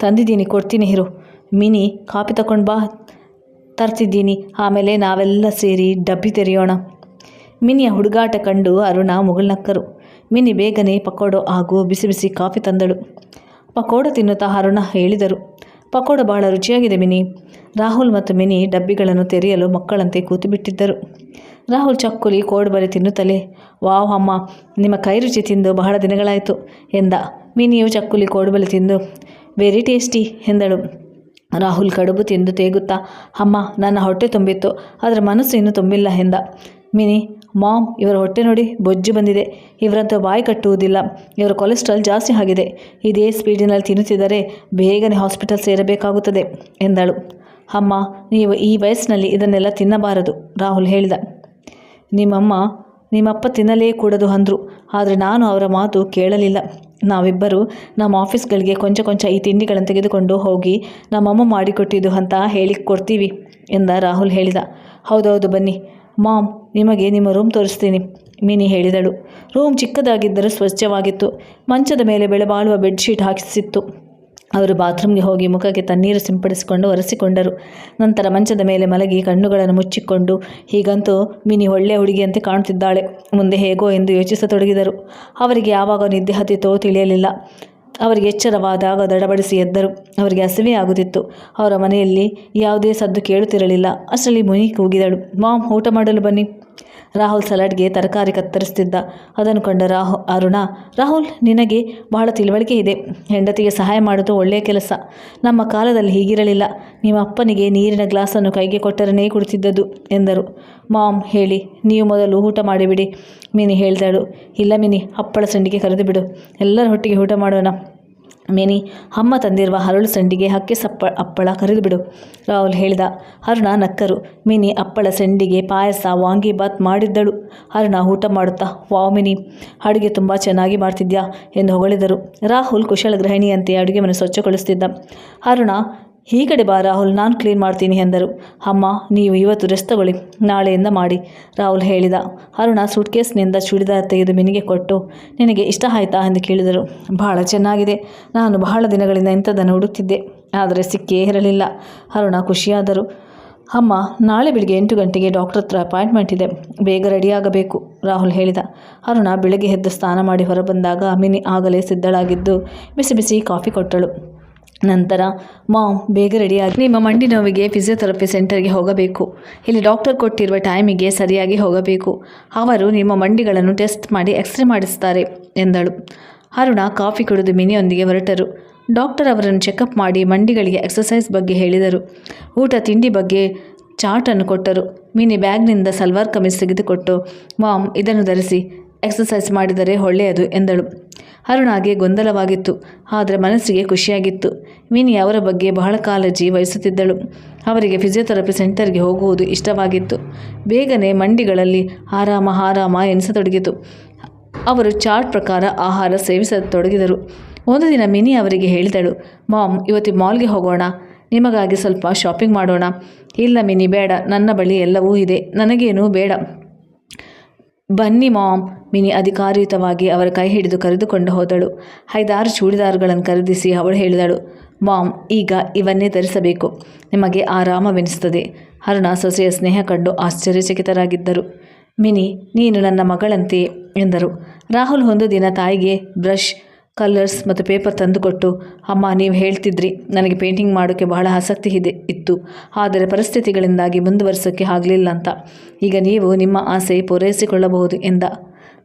ತಂದಿದ್ದೀನಿ, ಕೊಡ್ತೀನಿ ಹಿರು ಮಿನಿ, ಕಾಪಿ ತಗೊಂಡು ಬಾ. ತರ್ತಿದ್ದೀನಿ. ಆಮೇಲೆ ನಾವೆಲ್ಲ ಸೇರಿ ಡಬ್ಬಿ ತೆರೆಯೋಣ. ಮಿನಿಯ ಹುಡುಗಾಟ ಕಂಡು ಅರುಣ ಮುಗುಳ್ನಕ್ಕರು ಮಿನಿ ಬೇಗನೆ ಪಕೋಡೋ ಹಾಗೂ ಬಿಸಿ ಬಿಸಿ ಕಾಫಿ ತಂದಳು. ಪಕೋಡ ತಿನ್ನುತ್ತಾ ಅರುಣ ಹೇಳಿದರು. ಪಕೋಡ ಬಹಳ ರುಚಿಯಾಗಿದೆ ಮಿನಿ. ರಾಹುಲ್ ಮತ್ತು ಮಿನಿ ಡಬ್ಬಿಗಳನ್ನು ತೆರೆಯಲು ಮಕ್ಕಳಂತೆ ಕೂತು ಬಿಟ್ಟಿದ್ದರು. ರಾಹುಲ್ ಚಕ್ಕುಲಿ ಕೋಡುಬಲೆ ತಿನ್ನುತ್ತಲೇ. ವಾವ್ ಅಮ್ಮ, ನಿಮ್ಮ ಕೈ ರುಚಿ ತಿಂದು ಬಹಳ ದಿನಗಳಾಯಿತು ಎಂದ. ಮಿನಿಯು ಚಕ್ಕುಲಿ ಕೋಡುಬಲೆ ತಿಂದು. ವೆರಿ ಟೇಸ್ಟಿ ಎಂದಳು. ರಾಹುಲ್ ಕಡುಬು ತಿಂದು ತೇಗುತ್ತಾ, ಅಮ್ಮ, ನನ್ನ ಹೊಟ್ಟೆ ತುಂಬಿತ್ತು ಅದರ ಮನಸ್ಸು ಇನ್ನೂ ತುಂಬಿಲ್ಲ ಎಂದ. ಮಿನಿ, ಮಾಮ್, ಇವರ ಹೊಟ್ಟೆ ನೋಡಿ ಬೊಜ್ಜು ಬಂದಿದೆ. ಇವರಂತೂ ಬಾಯಿ ಕಟ್ಟುವುದಿಲ್ಲ. ಇವರ ಕೊಲೆಸ್ಟ್ರಾಲ್ ಜಾಸ್ತಿ ಆಗಿದೆ. ಇದೇ ಸ್ಪೀಡಿನಲ್ಲಿ ತಿನ್ನುತ್ತಿದ್ದರೆ ಬೇಗನೆ ಹಾಸ್ಪಿಟಲ್ ಸೇರಬೇಕಾಗುತ್ತದೆ ಎಂದಳು. ಅಮ್ಮ, ನೀವು ಈ ವಯಸ್ಸಿನಲ್ಲಿ ಇದನ್ನೆಲ್ಲ ತಿನ್ನಬಾರದು, ರಾಹುಲ್ ಹೇಳಿದ. ನಿಮ್ಮಮ್ಮ ನಿಮ್ಮಪ್ಪ ತಿನ್ನಲೇ ಕೂಡದು ಅಂದರು. ಆದರೆ ನಾನು ಅವರ ಮಾತು ಕೇಳಲಿಲ್ಲ. ನಾವಿಬ್ಬರು ನಮ್ಮ ಆಫೀಸ್ಗಳಿಗೆ ಕೊಂಚ ಕೊಂಚ ಈ ತಿಂಡಿಗಳನ್ನು ತೆಗೆದುಕೊಂಡು ಹೋಗಿ ನಮ್ಮಮ್ಮ ಮಾಡಿಕೊಟ್ಟಿದ್ದು ಅಂತ ಹೇಳಿ ಕೊಡ್ತೀವಿ ಎಂದ ರಾಹುಲ್ ಹೇಳಿದ. ಹೌದೌದು ಬನ್ನಿ. ಮಾಮ್, ನಿಮಗೆ ನಿಮ್ಮ ರೂಮ್ ತೋರಿಸ್ತೀನಿ, ಮಿನಿ ಹೇಳಿದಳು. ರೂಮ್ ಚಿಕ್ಕದಾಗಿದ್ದರೂ ಸ್ವಚ್ಛವಾಗಿತ್ತು. ಮಂಚದ ಮೇಲೆ ಬೆಳೆಬಾಳುವ ಬೆಡ್ಶೀಟ್ ಹಾಕಿಸಿತ್ತು. ಅವರು ಬಾತ್ರೂಮ್ಗೆ ಹೋಗಿ ಮುಖಕ್ಕೆ ತಣ್ಣೀರು ಸಿಂಪಡಿಸಿಕೊಂಡು ಒರೆಸಿಕೊಂಡರು. ನಂತರ ಮಂಚದ ಮೇಲೆ ಮಲಗಿ ಕಣ್ಣುಗಳನ್ನು ಮುಚ್ಚಿಕೊಂಡು, ಹೀಗಂತೂ ಮಿನಿ ಒಳ್ಳೆಯ ಹುಡುಗಿಯಂತೆ ಕಾಣುತ್ತಿದ್ದಾಳೆ, ಮುಂದೆ ಹೇಗೋ ಎಂದು ಯೋಚಿಸತೊಡಗಿದರು. ಅವರಿಗೆ ಯಾವಾಗ ನಿದ್ದೆ ಹತ್ತಿತೋ ತಿಳಿಯಲಿಲ್ಲ. ಅವರಿಗೆ ಎಚ್ಚರವಾದಾಗ ದಡಬಡಿಸಿ ಎದ್ದರು. ಅವರಿಗೆ ಹಸಿವೆ ಆಗುತ್ತಿತ್ತು. ಅವರ ಮನೆಯಲ್ಲಿ ಯಾವುದೇ ಸದ್ದು ಕೇಳುತ್ತಿರಲಿಲ್ಲ. ಅಷ್ಟರಲ್ಲಿ ಮುನಿ ಕೂಗಿದಳು. ಮಾಮ್, ಊಟ ಮಾಡಲು ಬನ್ನಿ. ರಾಹುಲ್ ಸಲಾಡ್ಗೆ ತರಕಾರಿ ಕತ್ತರಿಸ್ತಿದ್ದ. ಅದನ್ನು ಕಂಡ ರಾಹು, ಅರುಣ, ರಾಹುಲ್, ನಿನಗೆ ಬಹಳ ತಿಳುವಳಿಕೆ ಇದೆ. ಹೆಂಡತಿಗೆ ಸಹಾಯ ಮಾಡೋದು ಒಳ್ಳೆಯ ಕೆಲಸ. ನಮ್ಮ ಕಾಲದಲ್ಲಿ ಹೀಗಿರಲಿಲ್ಲ. ನಿಮ್ಮ ಅಪ್ಪನಿಗೆ ನೀರಿನ ಗ್ಲಾಸನ್ನು ಕೈಗೆ ಕೊಟ್ಟರನೇ ಕುಡಿತಿದ್ದದ್ದು ಎಂದರು. ಮಾಮ್, ಹೇಳಿ. ನೀವು ಮೊದಲು ಊಟ ಮಾಡಿಬಿಡಿ, ಮಿನಿ ಹೇಳಿದಳು ಇಲ್ಲ ಮಿನಿ ಹಪ್ಪಳ ಸಂಡಿಗೆ ಕರೆದು ಬಿಡು ಎಲ್ಲರ ಹೊಟ್ಟಿಗೆ ಊಟ ಮಾಡೋಣ. ಮಿನಿ, ಅಮ್ಮ ತಂದಿರುವ ಹರಳು ಸಂಡಿಗೆ ಹಕ್ಕಿ ಸಪ್ಪ, ಅಪ್ಪಳ ಕರೆದು ಬಿಡು ರಾಹುಲ್ ಹೇಳಿದ, ಅರುಣ ನಕ್ಕರು. ಮಿನಿ, ಅಪ್ಪಳ ಸಂಡಿಗೆ ಪಾಯಸ ವಾಂಗಿಬಾತ್ ಮಾಡಿದ್ದಳು. ಅರುಣ ಊಟ ಮಾಡುತ್ತಾ, ವಾವ್ ಮಿನಿ, ಅಡುಗೆ ತುಂಬ ಚೆನ್ನಾಗಿ ಮಾಡ್ತಿದ್ಯಾ? ಎಂದು ಹೊಗಳಿದರು. ರಾಹುಲ್ ಕುಶಲ ಗೃಹಿಣಿಯಂತೆ ಅಡುಗೆ ಮನೆ ಸ್ವಚ್ಛಗೊಳಿಸುತ್ತಿದ್ದ ಅರುಣ ಈ ಕಡೆ ಬಾ ರಾಹುಲ್, ನಾನು ಕ್ಲೀನ್ ಮಾಡ್ತೀನಿ ಎಂದರು. ಅಮ್ಮ, ನೀವು ಇವತ್ತು ರೆಸ್ಟ್ ತಗೊಳ್ಳಿ, ನಾಳೆಯಿಂದ ಮಾಡಿ, ರಾಹುಲ್ ಹೇಳಿದ. ಅರುಣ ಸೂಟ್ಕೇಸ್ನಿಂದ ಚೂಡಿದಾರ್ ತೆಗೆದು ಮಿನಿಗೆ ಕೊಟ್ಟು, ನಿನಗೆ ಇಷ್ಟ ಆಯ್ತಾ ಎಂದು ಕೇಳಿದರು. ಬಹಳ ಚೆನ್ನಾಗಿದೆ. ನಾನು ಬಹಳ ದಿನಗಳಿಂದ ಇಂಥದ್ದನ್ನು ಹುಡುಕ್ತಿದ್ದೆ, ಆದರೆ ಸಿಕ್ಕೇ ಇರಲಿಲ್ಲ. ಅರುಣ ಖುಷಿಯಾದರು. ಅಮ್ಮ, ನಾಳೆ ಬೆಳಿಗ್ಗೆ ಎಂಟು ಗಂಟೆಗೆ ಡಾಕ್ಟರ್ ಹತ್ರ ಅಪಾಯಿಂಟ್ಮೆಂಟ್ ಇದೆ, ಬೇಗ ರೆಡಿಯಾಗಬೇಕು ರಾಹುಲ್ ಹೇಳಿದ. ಅರುಣ ಬೆಳಗ್ಗೆ ಎದ್ದು ಸ್ನಾನ ಮಾಡಿ ಹೊರಬಂದಾಗ ಮಿನಿ ಆಗಲೇ ಸಿದ್ಧಳಾಗಿದ್ದು, ಬಿಸಿ ಬಿಸಿ ಕಾಫಿ ಕೊಟ್ಟಳು. ನಂತರ, ಮಾಮ್, ಬೇಗ ರೆಡಿಯಾಗಿ ನಿಮ್ಮ ಮಂಡಿ ನೋವಿಗೆ ಫಿಸಿಯೋಥೆರಪಿ ಸೆಂಟರ್ಗೆ ಹೋಗಬೇಕು. ಇಲ್ಲಿ ಡಾಕ್ಟರ್ ಕೊಟ್ಟಿರುವ ಟೈಮಿಗೆ ಸರಿಯಾಗಿ ಹೋಗಬೇಕು. ಅವರು ನಿಮ್ಮ ಮಂಡಿಗಳನ್ನು ಟೆಸ್ಟ್ ಮಾಡಿ ಎಕ್ಸ್ರೇ ಮಾಡಿಸ್ತಾರೆ, ಎಂದಳು. ಅರುಣ ಕಾಫಿ ಕುಡಿದು ಮಿನಿಯೊಂದಿಗೆ ಹೊರಟರು. ಡಾಕ್ಟರ್ ಅವರನ್ನು ಚೆಕಪ್ ಮಾಡಿ ಮಂಡಿಗಳಿಗೆ ಎಕ್ಸಸೈಸ್ ಬಗ್ಗೆ ಹೇಳಿದರು. ಊಟ, ತಿಂಡಿ ಬಗ್ಗೆ ಚಾರ್ಟನ್ನು ಕೊಟ್ಟರು. ಮಿನಿ ಬ್ಯಾಗ್ನಿಂದ ಸಲ್ವಾರ್ ಕಮೀಸ್ ತೆಗೆದುಕೊಟ್ಟು, ಮಾಮ್, ಇದನ್ನು ಧರಿಸಿ. ಎಕ್ಸಸೈಸ್ ಮಾಡಿದರೆ ಒಳ್ಳೆಯದು ಎಂದಳು. ಅರುಣಾಗೆ ಗೊಂದಲವಾಗಿತ್ತು. ಆದರೆ ಮನಸ್ಸಿಗೆ ಖುಷಿಯಾಗಿತ್ತು. ಮಿನಿ ಅವರ ಬಗ್ಗೆ ಬಹಳ ಕಾಳಜಿ ವಹಿಸುತ್ತಿದ್ದಳು ಅವರಿಗೆ ಫಿಸಿಯೋಥೆರಪಿ ಸೆಂಟರ್ಗೆ ಹೋಗುವುದು ಇಷ್ಟವಾಗಿತ್ತು. ಬೇಗನೆ ಮಂಡಿಗಳಲ್ಲಿ ಆರಾಮ ಆರಾಮ ಎನಿಸತೊಡಗಿತು. ಅವರು ಚಾರ್ಟ್ ಪ್ರಕಾರ ಆಹಾರ ಸೇವಿಸತೊಡಗಿದರು. ಒಂದು ದಿನ ಮಿನಿ ಅವರಿಗೆ ಹೇಳಿದಳು, ಮಾಮ್, ಇವತ್ತು ಮಾಲ್ಗೆ ಹೋಗೋಣ. ನಿಮಗಾಗಿ ಸ್ವಲ್ಪ ಶಾಪಿಂಗ್ ಮಾಡೋಣ. ಇಲ್ಲ ಮಿನಿ ಬೇಡ. ನನ್ನ ಬಳಿ ಎಲ್ಲವೂ ಇದೆ. ನನಗೇನು ಬೇಡ. ಬನ್ನಿ ಮಾಮ್ ಮಿನಿ ಅಧಿಕಾರಯುತವಾಗಿ ಅವರ ಕೈ ಹಿಡಿದು ಕರೆದುಕೊಂಡು ಹೋದಳು. ಐದಾರು ಚೂಡಿದಾರ್ಗಳನ್ನು ಖರೀದಿಸಿ ಅವಳು ಹೇಳಿದಳು ಮಾಮ್ ಈಗ ಇವನ್ನೇ ಧರಿಸಬೇಕು. ನಿಮಗೆ ಆರಾಮವೆನಿಸುತ್ತದೆ. ಅರುಣ ಸೊಸೆಯ ಸ್ನೇಹ ಕಂಡು ಆಶ್ಚರ್ಯಚಕಿತರಾಗಿದ್ದರು. ಮಿನಿ, ನೀನು ನನ್ನ ಮಗಳಂತೆ ಎಂದರು. ರಾಹುಲ್ ಒಂದು ದಿನ ತಾಯಿಗೆ ಬ್ರಷ್ ಕಲರ್ಸ್ ಮತ್ತು ಪೇಪರ್ ತಂದುಕೊಟ್ಟು, ಅಮ್ಮ, ನೀವು ಹೇಳ್ತಿದ್ರಿ, ನನಗೆ ಪೇಂಟಿಂಗ್ ಮಾಡೋಕ್ಕೆ ಬಹಳ ಆಸಕ್ತಿ ಇದೆ, ಇತ್ತು. ಆದರೆ ಪರಿಸ್ಥಿತಿಗಳಿಂದಾಗಿ ಮುಂದುವರಿಸೋಕ್ಕೆ ಆಗಲಿಲ್ಲ ಅಂತ. ಈಗ ನೀವು ನಿಮ್ಮ ಆಸೆ ಪೂರೈಸಿಕೊಳ್ಳಬಹುದು ಎಂದ.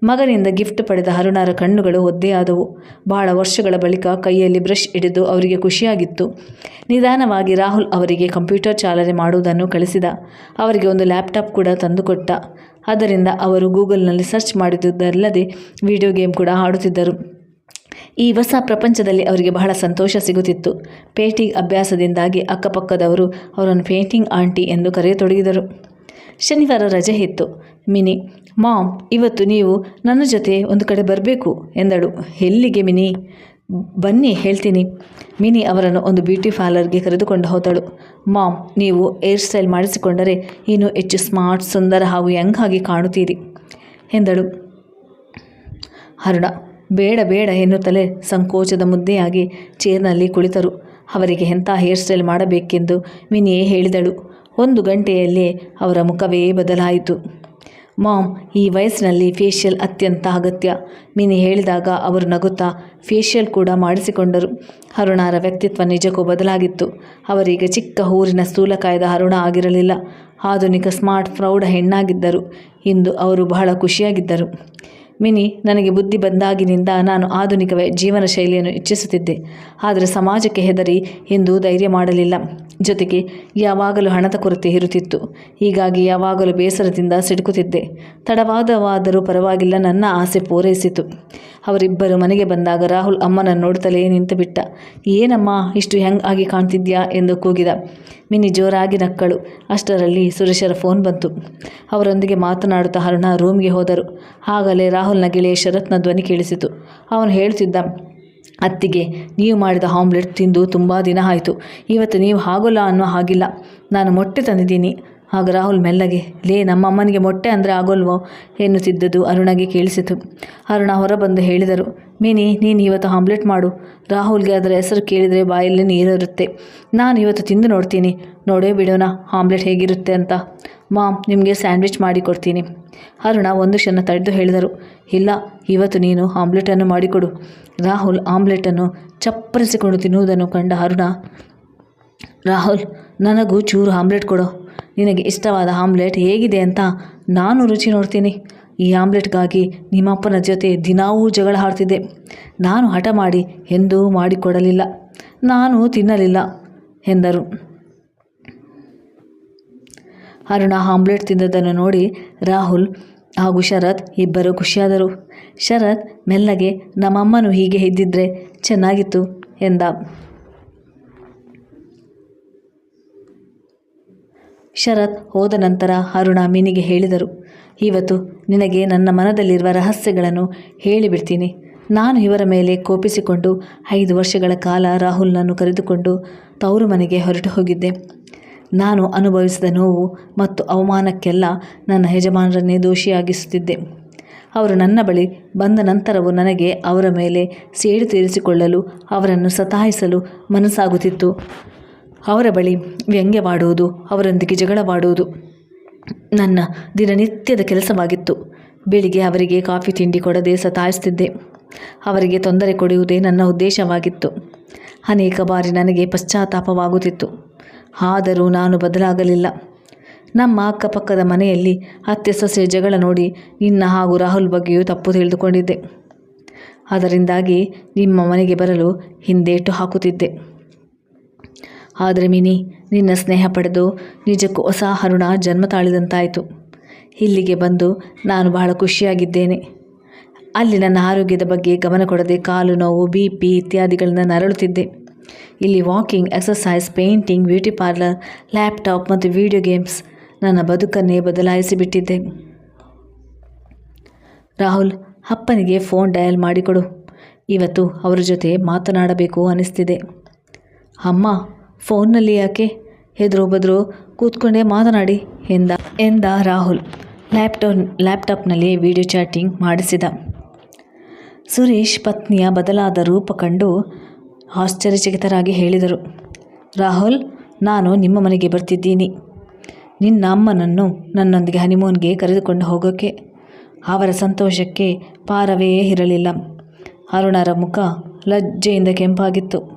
ಮಗನಿಂದ ಗಿಫ್ಟ್ ಪಡೆದ ಹರುಣಾರ ಕಣ್ಣುಗಳು ಒದ್ದೆಯಾದವು ಬಹಳ ವರ್ಷಗಳ ಬಳಿಕ ಕೈಯಲ್ಲಿ ಬ್ರಷ್ ಹಿಡಿದು ಅವರಿಗೆ ಖುಷಿಯಾಗಿತ್ತು. ನಿಧಾನವಾಗಿ ರಾಹುಲ್ ಅವರಿಗೆ ಕಂಪ್ಯೂಟರ್ ಚಾಲನೆ ಮಾಡುವುದನ್ನು ಕಳಿಸಿದ ಅವರಿಗೆ ಒಂದು ಲ್ಯಾಪ್ಟಾಪ್ ಕೂಡ ತಂದುಕೊಟ್ಟ. ಅದರಿಂದ ಅವರು ಗೂಗಲ್ನಲ್ಲಿ ಸರ್ಚ್ ಮಾಡಿದುದಲ್ಲದೆ ವಿಡಿಯೋ ಗೇಮ್ ಕೂಡ ಆಡುತ್ತಿದ್ದರು. ಈ ಹೊಸ ಪ್ರಪಂಚದಲ್ಲಿ ಅವರಿಗೆ ಬಹಳ ಸಂತೋಷ ಸಿಗುತ್ತಿತ್ತು. ಪೇಂಟಿಂಗ್ ಅಭ್ಯಾಸದಿಂದಾಗಿ ಅಕ್ಕಪಕ್ಕದವರು ಅವರನ್ನು ಪೇಂಟಿಂಗ್ ಆಂಟಿ ಎಂದು ಕರೆಯತೊಡಗಿದರು. ಶನಿವಾರ ರಜೆ ಇತ್ತು. ಮಿನಿ, ಮಾಮ್, ಇವತ್ತು ನೀವು ನನ್ನ ಜೊತೆ ಒಂದು ಕಡೆ ಬರಬೇಕು ಎಂದಳು. ಎಲ್ಲಿಗೆ ಮಿನಿ? ಬನ್ನಿ, ಹೇಳ್ತೀನಿ. ಮಿನಿ ಅವರನ್ನು ಒಂದು ಬ್ಯೂಟಿ ಪಾರ್ಲರ್ಗೆ ಕರೆದುಕೊಂಡು ಹೋದಳು. ಮಾಮ್, ನೀವು ಹೇರ್ ಸ್ಟೈಲ್ ಮಾಡಿಸಿಕೊಂಡರೆ ಇನ್ನೂ ಹೆಚ್ಚು ಸ್ಮಾರ್ಟ್, ಸುಂದರ ಹಾಗೂ ಯಂಗ್ ಆಗಿ ಕಾಣುತ್ತೀರಿ ಎಂದಳು. ಹರುಣ ಬೇಡ ಬೇಡ ಎನ್ನುತ್ತಲೇ ಸಂಕೋಚದ ಮುದ್ದೆಯಾಗಿ ಚೇರ್ನಲ್ಲಿ ಕುಳಿತರು. ಅವರಿಗೆ ಎಂಥ ಹೇರ್ ಸ್ಟೈಲ್ ಮಾಡಬೇಕೆಂದು ಮಿನಿಯೇ ಹೇಳಿದಳು. ಒಂದು ಗಂಟೆಯಲ್ಲೇ ಅವರ ಮುಖವೇ ಬದಲಾಯಿತು. ಮಾಮ್, ಈ ವಯಸ್ಸಿನಲ್ಲಿ ಫೇಶಿಯಲ್ ಅತ್ಯಂತ ಅಗತ್ಯ. ಮಿನಿ ಹೇಳಿದಾಗ ಅವರು ನಗುತ್ತಾ ಫೇಶಿಯಲ್ ಕೂಡ ಮಾಡಿಸಿಕೊಂಡರು. ಅರುಣಾರ ವ್ಯಕ್ತಿತ್ವ ನಿಜಕ್ಕೂ ಬದಲಾಗಿತ್ತು. ಅವರೀಗ ಚಿಕ್ಕ ಊರಿನ ಸ್ಥೂಲಕಾಯದ ಅರುಣ ಆಗಿರಲಿಲ್ಲ. ಆಧುನಿಕ ಸ್ಮಾರ್ಟ್ ಪ್ರೌಢ ಹೆಣ್ಣಾಗಿದ್ದರು. ಇಂದು ಅವರು ಬಹಳ ಖುಷಿಯಾಗಿದ್ದರು. ಮಿನಿ, ನನಗೆ ಬುದ್ಧಿ ಬಂದಾಗಿನಿಂದ ನಾನು ಆಧುನಿಕ ಜೀವನ ಶೈಲಿಯನ್ನು ಇಚ್ಛಿಸುತ್ತಿದ್ದೆ. ಆದರೆ ಸಮಾಜಕ್ಕೆ ಹೆದರಿ ಎಂದು ಧೈರ್ಯ ಮಾಡಲಿಲ್ಲ. ಜೊತೆಗೆ ಯಾವಾಗಲೂ ಹಣದ ಕೊರತೆ ಇರುತ್ತಿತ್ತು. ಹೀಗಾಗಿ ಯಾವಾಗಲೂ ಬೇಸರದಿಂದ ಸಿಡುಕುತ್ತಿದ್ದೆ. ತಡವಾದವಾದರೂ ಪರವಾಗಿಲ್ಲ, ನನ್ನ ಆಸೆ ಪೂರೈಸಿತು. ಅವರಿಬ್ಬರು ಮನೆಗೆ ಬಂದಾಗ ರಾಹುಲ್ ಅಮ್ಮನನ್ನು ನಿಂತು ಬಿಟ್ಟ ಏನಮ್ಮ, ಇಷ್ಟು ಹೆಂಗ್ ಆಗಿ ಕಾಣ್ತಿದ್ಯಾ? ಎಂದು ಕೂಗಿದ. ಮಿನಿ ಜೋರಾಗಿ ನಕ್ಕಳು. ಅಷ್ಟರಲ್ಲಿ ಸುರೇಶರ ಫೋನ್ ಬಂತು. ಅವರೊಂದಿಗೆ ಮಾತನಾಡುತ್ತಾ ಅರುಣ ರೂಮ್ಗೆ ಹೋದರು. ಆಗಲೇ ರಾಹುಲ್ನ ಗೆಳೆಯ ಶರತ್ನ ಧ್ವನಿ ಕೇಳಿಸಿತು. ಅವನು ಹೇಳುತ್ತಿದ್ದ ಅತ್ತಿಗೆ, ನೀವು ಮಾಡಿದ ಆಮ್ಲೆಟ್ ತಿಂದು ತುಂಬ ದಿನ ಆಯಿತು. ಇವತ್ತು ನೀವು ಆಗೋಲ್ಲ ಅನ್ನೋ ಹಾಗಿಲ್ಲ. ನಾನು ಮೊಟ್ಟೆ ತಂದಿದ್ದೀನಿ. ಆಗ ರಾಹುಲ್ ಮೆಲ್ಲಗೆ, ಲೇ ನಮ್ಮಮ್ಮನಿಗೆ ಮೊಟ್ಟೆ ಅಂದರೆ ಆಗೋಲ್ವೋ? ಎನ್ನುತ್ತಿದ್ದುದು ಅರುಣಗೆ ಕೇಳಿಸಿತು. ಅರುಣ ಹೊರಬಂದು ಹೇಳಿದರು, ಮಿನಿ, ನೀನು ಇವತ್ತು ಆಮ್ಲೆಟ್ ಮಾಡು. ರಾಹುಲ್ಗೆ ಅದರ ಹೆಸರು ಕೇಳಿದರೆ ಬಾಯಲ್ಲಿ ನೀರಿರುತ್ತೆ ನಾನು ಇವತ್ತು ತಿಂದು ನೋಡ್ತೀನಿ. ನೋಡೇ ಬಿಡೋಣ, ಆಮ್ಲೆಟ್ ಹೇಗಿರುತ್ತೆ ಅಂತ. ಮಾಮ್, ನಿಮಗೆ ಸ್ಯಾಂಡ್ವಿಚ್ ಮಾಡಿಕೊಡ್ತೀನಿ ಅರುಣ ಒಂದು ಕ್ಷಣ ತಡೆದು ಹೇಳಿದರು, ಇಲ್ಲ, ಇವತ್ತು ನೀನು ಆಮ್ಲೆಟನ್ನು ಮಾಡಿಕೊಡು. ರಾಹುಲ್ ಆಮ್ಲೆಟನ್ನು ಚಪ್ಪರಿಸಿಕೊಂಡು ತಿನ್ನುವುದನ್ನು ಕಂಡ ಅರುಣ, ರಾಹುಲ್, ನನಗೂ ಚೂರು ಆಮ್ಲೆಟ್ ಕೊಡು. ನಿನಗೆ ಇಷ್ಟವಾದ ಆಮ್ಲೆಟ್ ಹೇಗಿದೆ ಅಂತ ನಾನು ರುಚಿ ನೋಡ್ತೀನಿ. ಈ ಆಮ್ಲೆಟ್ಗಾಗಿ ನಿಮ್ಮಪ್ಪನ ಜೊತೆ ದಿನಾವೂ ಜಗಳ ಆಡ್ತಿದ್ದೆ. ನಾನು ಹಠ ಮಾಡಿ ಎಂದೂ ಮಾಡಿಕೊಡಲಿಲ್ಲ. ನಾನು ತಿನ್ನಲಿಲ್ಲ ಎಂದರು. ಅರುಣ ಆಮ್ಲೆಟ್ ತಿಂದದ್ದನ್ನು ನೋಡಿ ರಾಹುಲ್ ಹಾಗೂ ಶರತ್ ಇಬ್ಬರು ಖುಷಿಯಾದರು. ಶರತ್, ಮೆಲ್ಲಗೆ ನಮ್ಮಮ್ಮನು ಹೀಗೆ ಇದ್ದಿದ್ರೆ ಚೆನ್ನಾಗಿತ್ತು ಎಂದ. ಶರತ್ ಹೋದ ನಂತರ ಅರುಣ ಮಿನಿಗೆ ಹೇಳಿದರು, ಇವತ್ತು ನಿನಗೆ ನನ್ನ ಮನದಲ್ಲಿರುವ ರಹಸ್ಯಗಳನ್ನು ಹೇಳಿಬಿಡ್ತೀನಿ. ನಾನು ಇವರ ಮೇಲೆ ಕೋಪಿಸಿಕೊಂಡು ಐದು ವರ್ಷಗಳ ಕಾಲ ರಾಹುಲ್ನನ್ನು ಕರೆದುಕೊಂಡು ತವರು ಮನೆಗೆ ಹೊರಟು ಹೋಗಿದ್ದೆ. ನಾನು ಅನುಭವಿಸಿದ ನೋವು ಮತ್ತು ಅವಮಾನಕ್ಕೆಲ್ಲ ನನ್ನ ಯಜಮಾನರನ್ನೇ ದೋಷಿಯಾಗಿಸುತ್ತಿದ್ದೆ. ಅವರು ನನ್ನ ಬಳಿ ಬಂದ ನಂತರವೂ ನನಗೆ ಅವರ ಮೇಲೆ ಸೇಡು ತೀರಿಸಿಕೊಳ್ಳಲು ಅವರನ್ನು ಸತಾಯಿಸಲು ಮನಸ್ಸಾಗುತ್ತಿತ್ತು. ಅವರ ಬಳಿ ವ್ಯಂಗ್ಯವಾಡುವುದು, ಅವರೊಂದಿಗೆ ಜಗಳವಾಡುವುದು ನನ್ನ ದಿನನಿತ್ಯದ ಕೆಲಸವಾಗಿತ್ತು. ಬೆಳಿಗ್ಗೆ ಅವರಿಗೆ ಕಾಫಿ ತಿಂಡಿ ಕೊಡದೆ ಸತಾಯಿಸ್ತಿದ್ದೆ ಅವರಿಗೆ ತೊಂದರೆ ಕೊಡುವುದೇ ನನ್ನ ಉದ್ದೇಶವಾಗಿತ್ತು. ಅನೇಕ ಬಾರಿ ನನಗೆ ಪಶ್ಚಾತ್ತಾಪವಾಗುತ್ತಿತ್ತು. ಆದರೂ ನಾನು ಬದಲಾಗಲಿಲ್ಲ. ನಮ್ಮ ಅಕ್ಕಪಕ್ಕದ ಮನೆಯಲ್ಲಿ ಅತ್ತೆ ಸೊಸೆ ಜಗಳ ನೋಡಿ ನಿನ್ನ ಹಾಗೂ ರಾಹುಲ್ ಬಗ್ಗೆಯೂ ತಪ್ಪು ತಿಳಿದುಕೊಂಡಿದ್ದೆ. ಅದರಿಂದಾಗಿ ನಿಮ್ಮ ಮನೆಗೆ ಬರಲು ಹಿಂದೇಟು ಹಾಕುತ್ತಿದ್ದೆ. ಆದರೆ ಮಿನಿ, ನಿನ್ನ ಸ್ನೇಹ ಪಡೆದು ನಿಜಕ್ಕೂ ಹೊಸ ಹರುಣ ಜನ್ಮ ತಾಳಿದಂತಾಯಿತು. ಇಲ್ಲಿಗೆ ಬಂದು ನಾನು ಬಹಳ ಖುಷಿಯಾಗಿದ್ದೇನೆ. ಅಲ್ಲಿ ನನ್ನ ಆರೋಗ್ಯದ ಬಗ್ಗೆ ಗಮನ ಕೊಡದೆ ಕಾಲು ನೋವು, ಬಿ ಪಿ ಇತ್ಯಾದಿಗಳನ್ನು ನರಳುತ್ತಿದ್ದೆ. ಇಲ್ಲಿ walking exercise painting, beauty parlour, laptop ಮತ್ತು ವಿಡಿಯೋ ಗೇಮ್ಸ್ ನನ್ನ ಬದುಕನ್ನೇ ಬದಲಾಯಿಸಿಬಿಟ್ಟಿದ್ದೆ ರಾಹುಲ್, ಅಪ್ಪನಿಗೆ ಫೋನ್ ಡಯಲ್ ಮಾಡಿಕೊಡು. ಇವತ್ತು ಅವರ ಜೊತೆ ಮಾತನಾಡಬೇಕು ಅನಿಸ್ತಿದೆ. ಅಮ್ಮ ಫೋನ್ನಲ್ಲಿ ಯಾಕೆ ಹೆದರು ಬದ್ರು ಕೂತ್ಕೊಂಡೇ ಮಾತನಾಡಿ ಎಂದ ಎಂದ ರಾಹುಲ್. ಲ್ಯಾಪ್ಟಾಪ್ ಲ್ಯಾಪ್ಟಾಪ್ನಲ್ಲಿ ವಿಡಿಯೋ ಚಾಟಿಂಗ್ ಮಾಡಿಸಿದ. ಸುರೇಶ್ ಪತ್ನಿಯ ಬದಲಾದ ರೂಪ ಕಂಡು ಆಶ್ಚರ್ಯಚಕಿತರಾಗಿ ಹೇಳಿದರು. ರಾಹುಲ್, ನಾನು ನಿಮ್ಮ ಮನೆಗೆ ಬರ್ತಿದ್ದೀನಿ. ನಿನ್ನ ಅಮ್ಮನನ್ನು ನನ್ನೊಂದಿಗೆ ಹನಿಮೂನ್ಗೆ ಕರೆದುಕೊಂಡು ಹೋಗೋಕ್ಕೆ ಅವರ ಸಂತೋಷಕ್ಕೆ ಪಾರವೇ ಇರಲಿಲ್ಲ. ಅರುಣರ ಮುಖ ಲಜ್ಜೆಯಿಂದ ಕೆಂಪಾಗಿತ್ತು.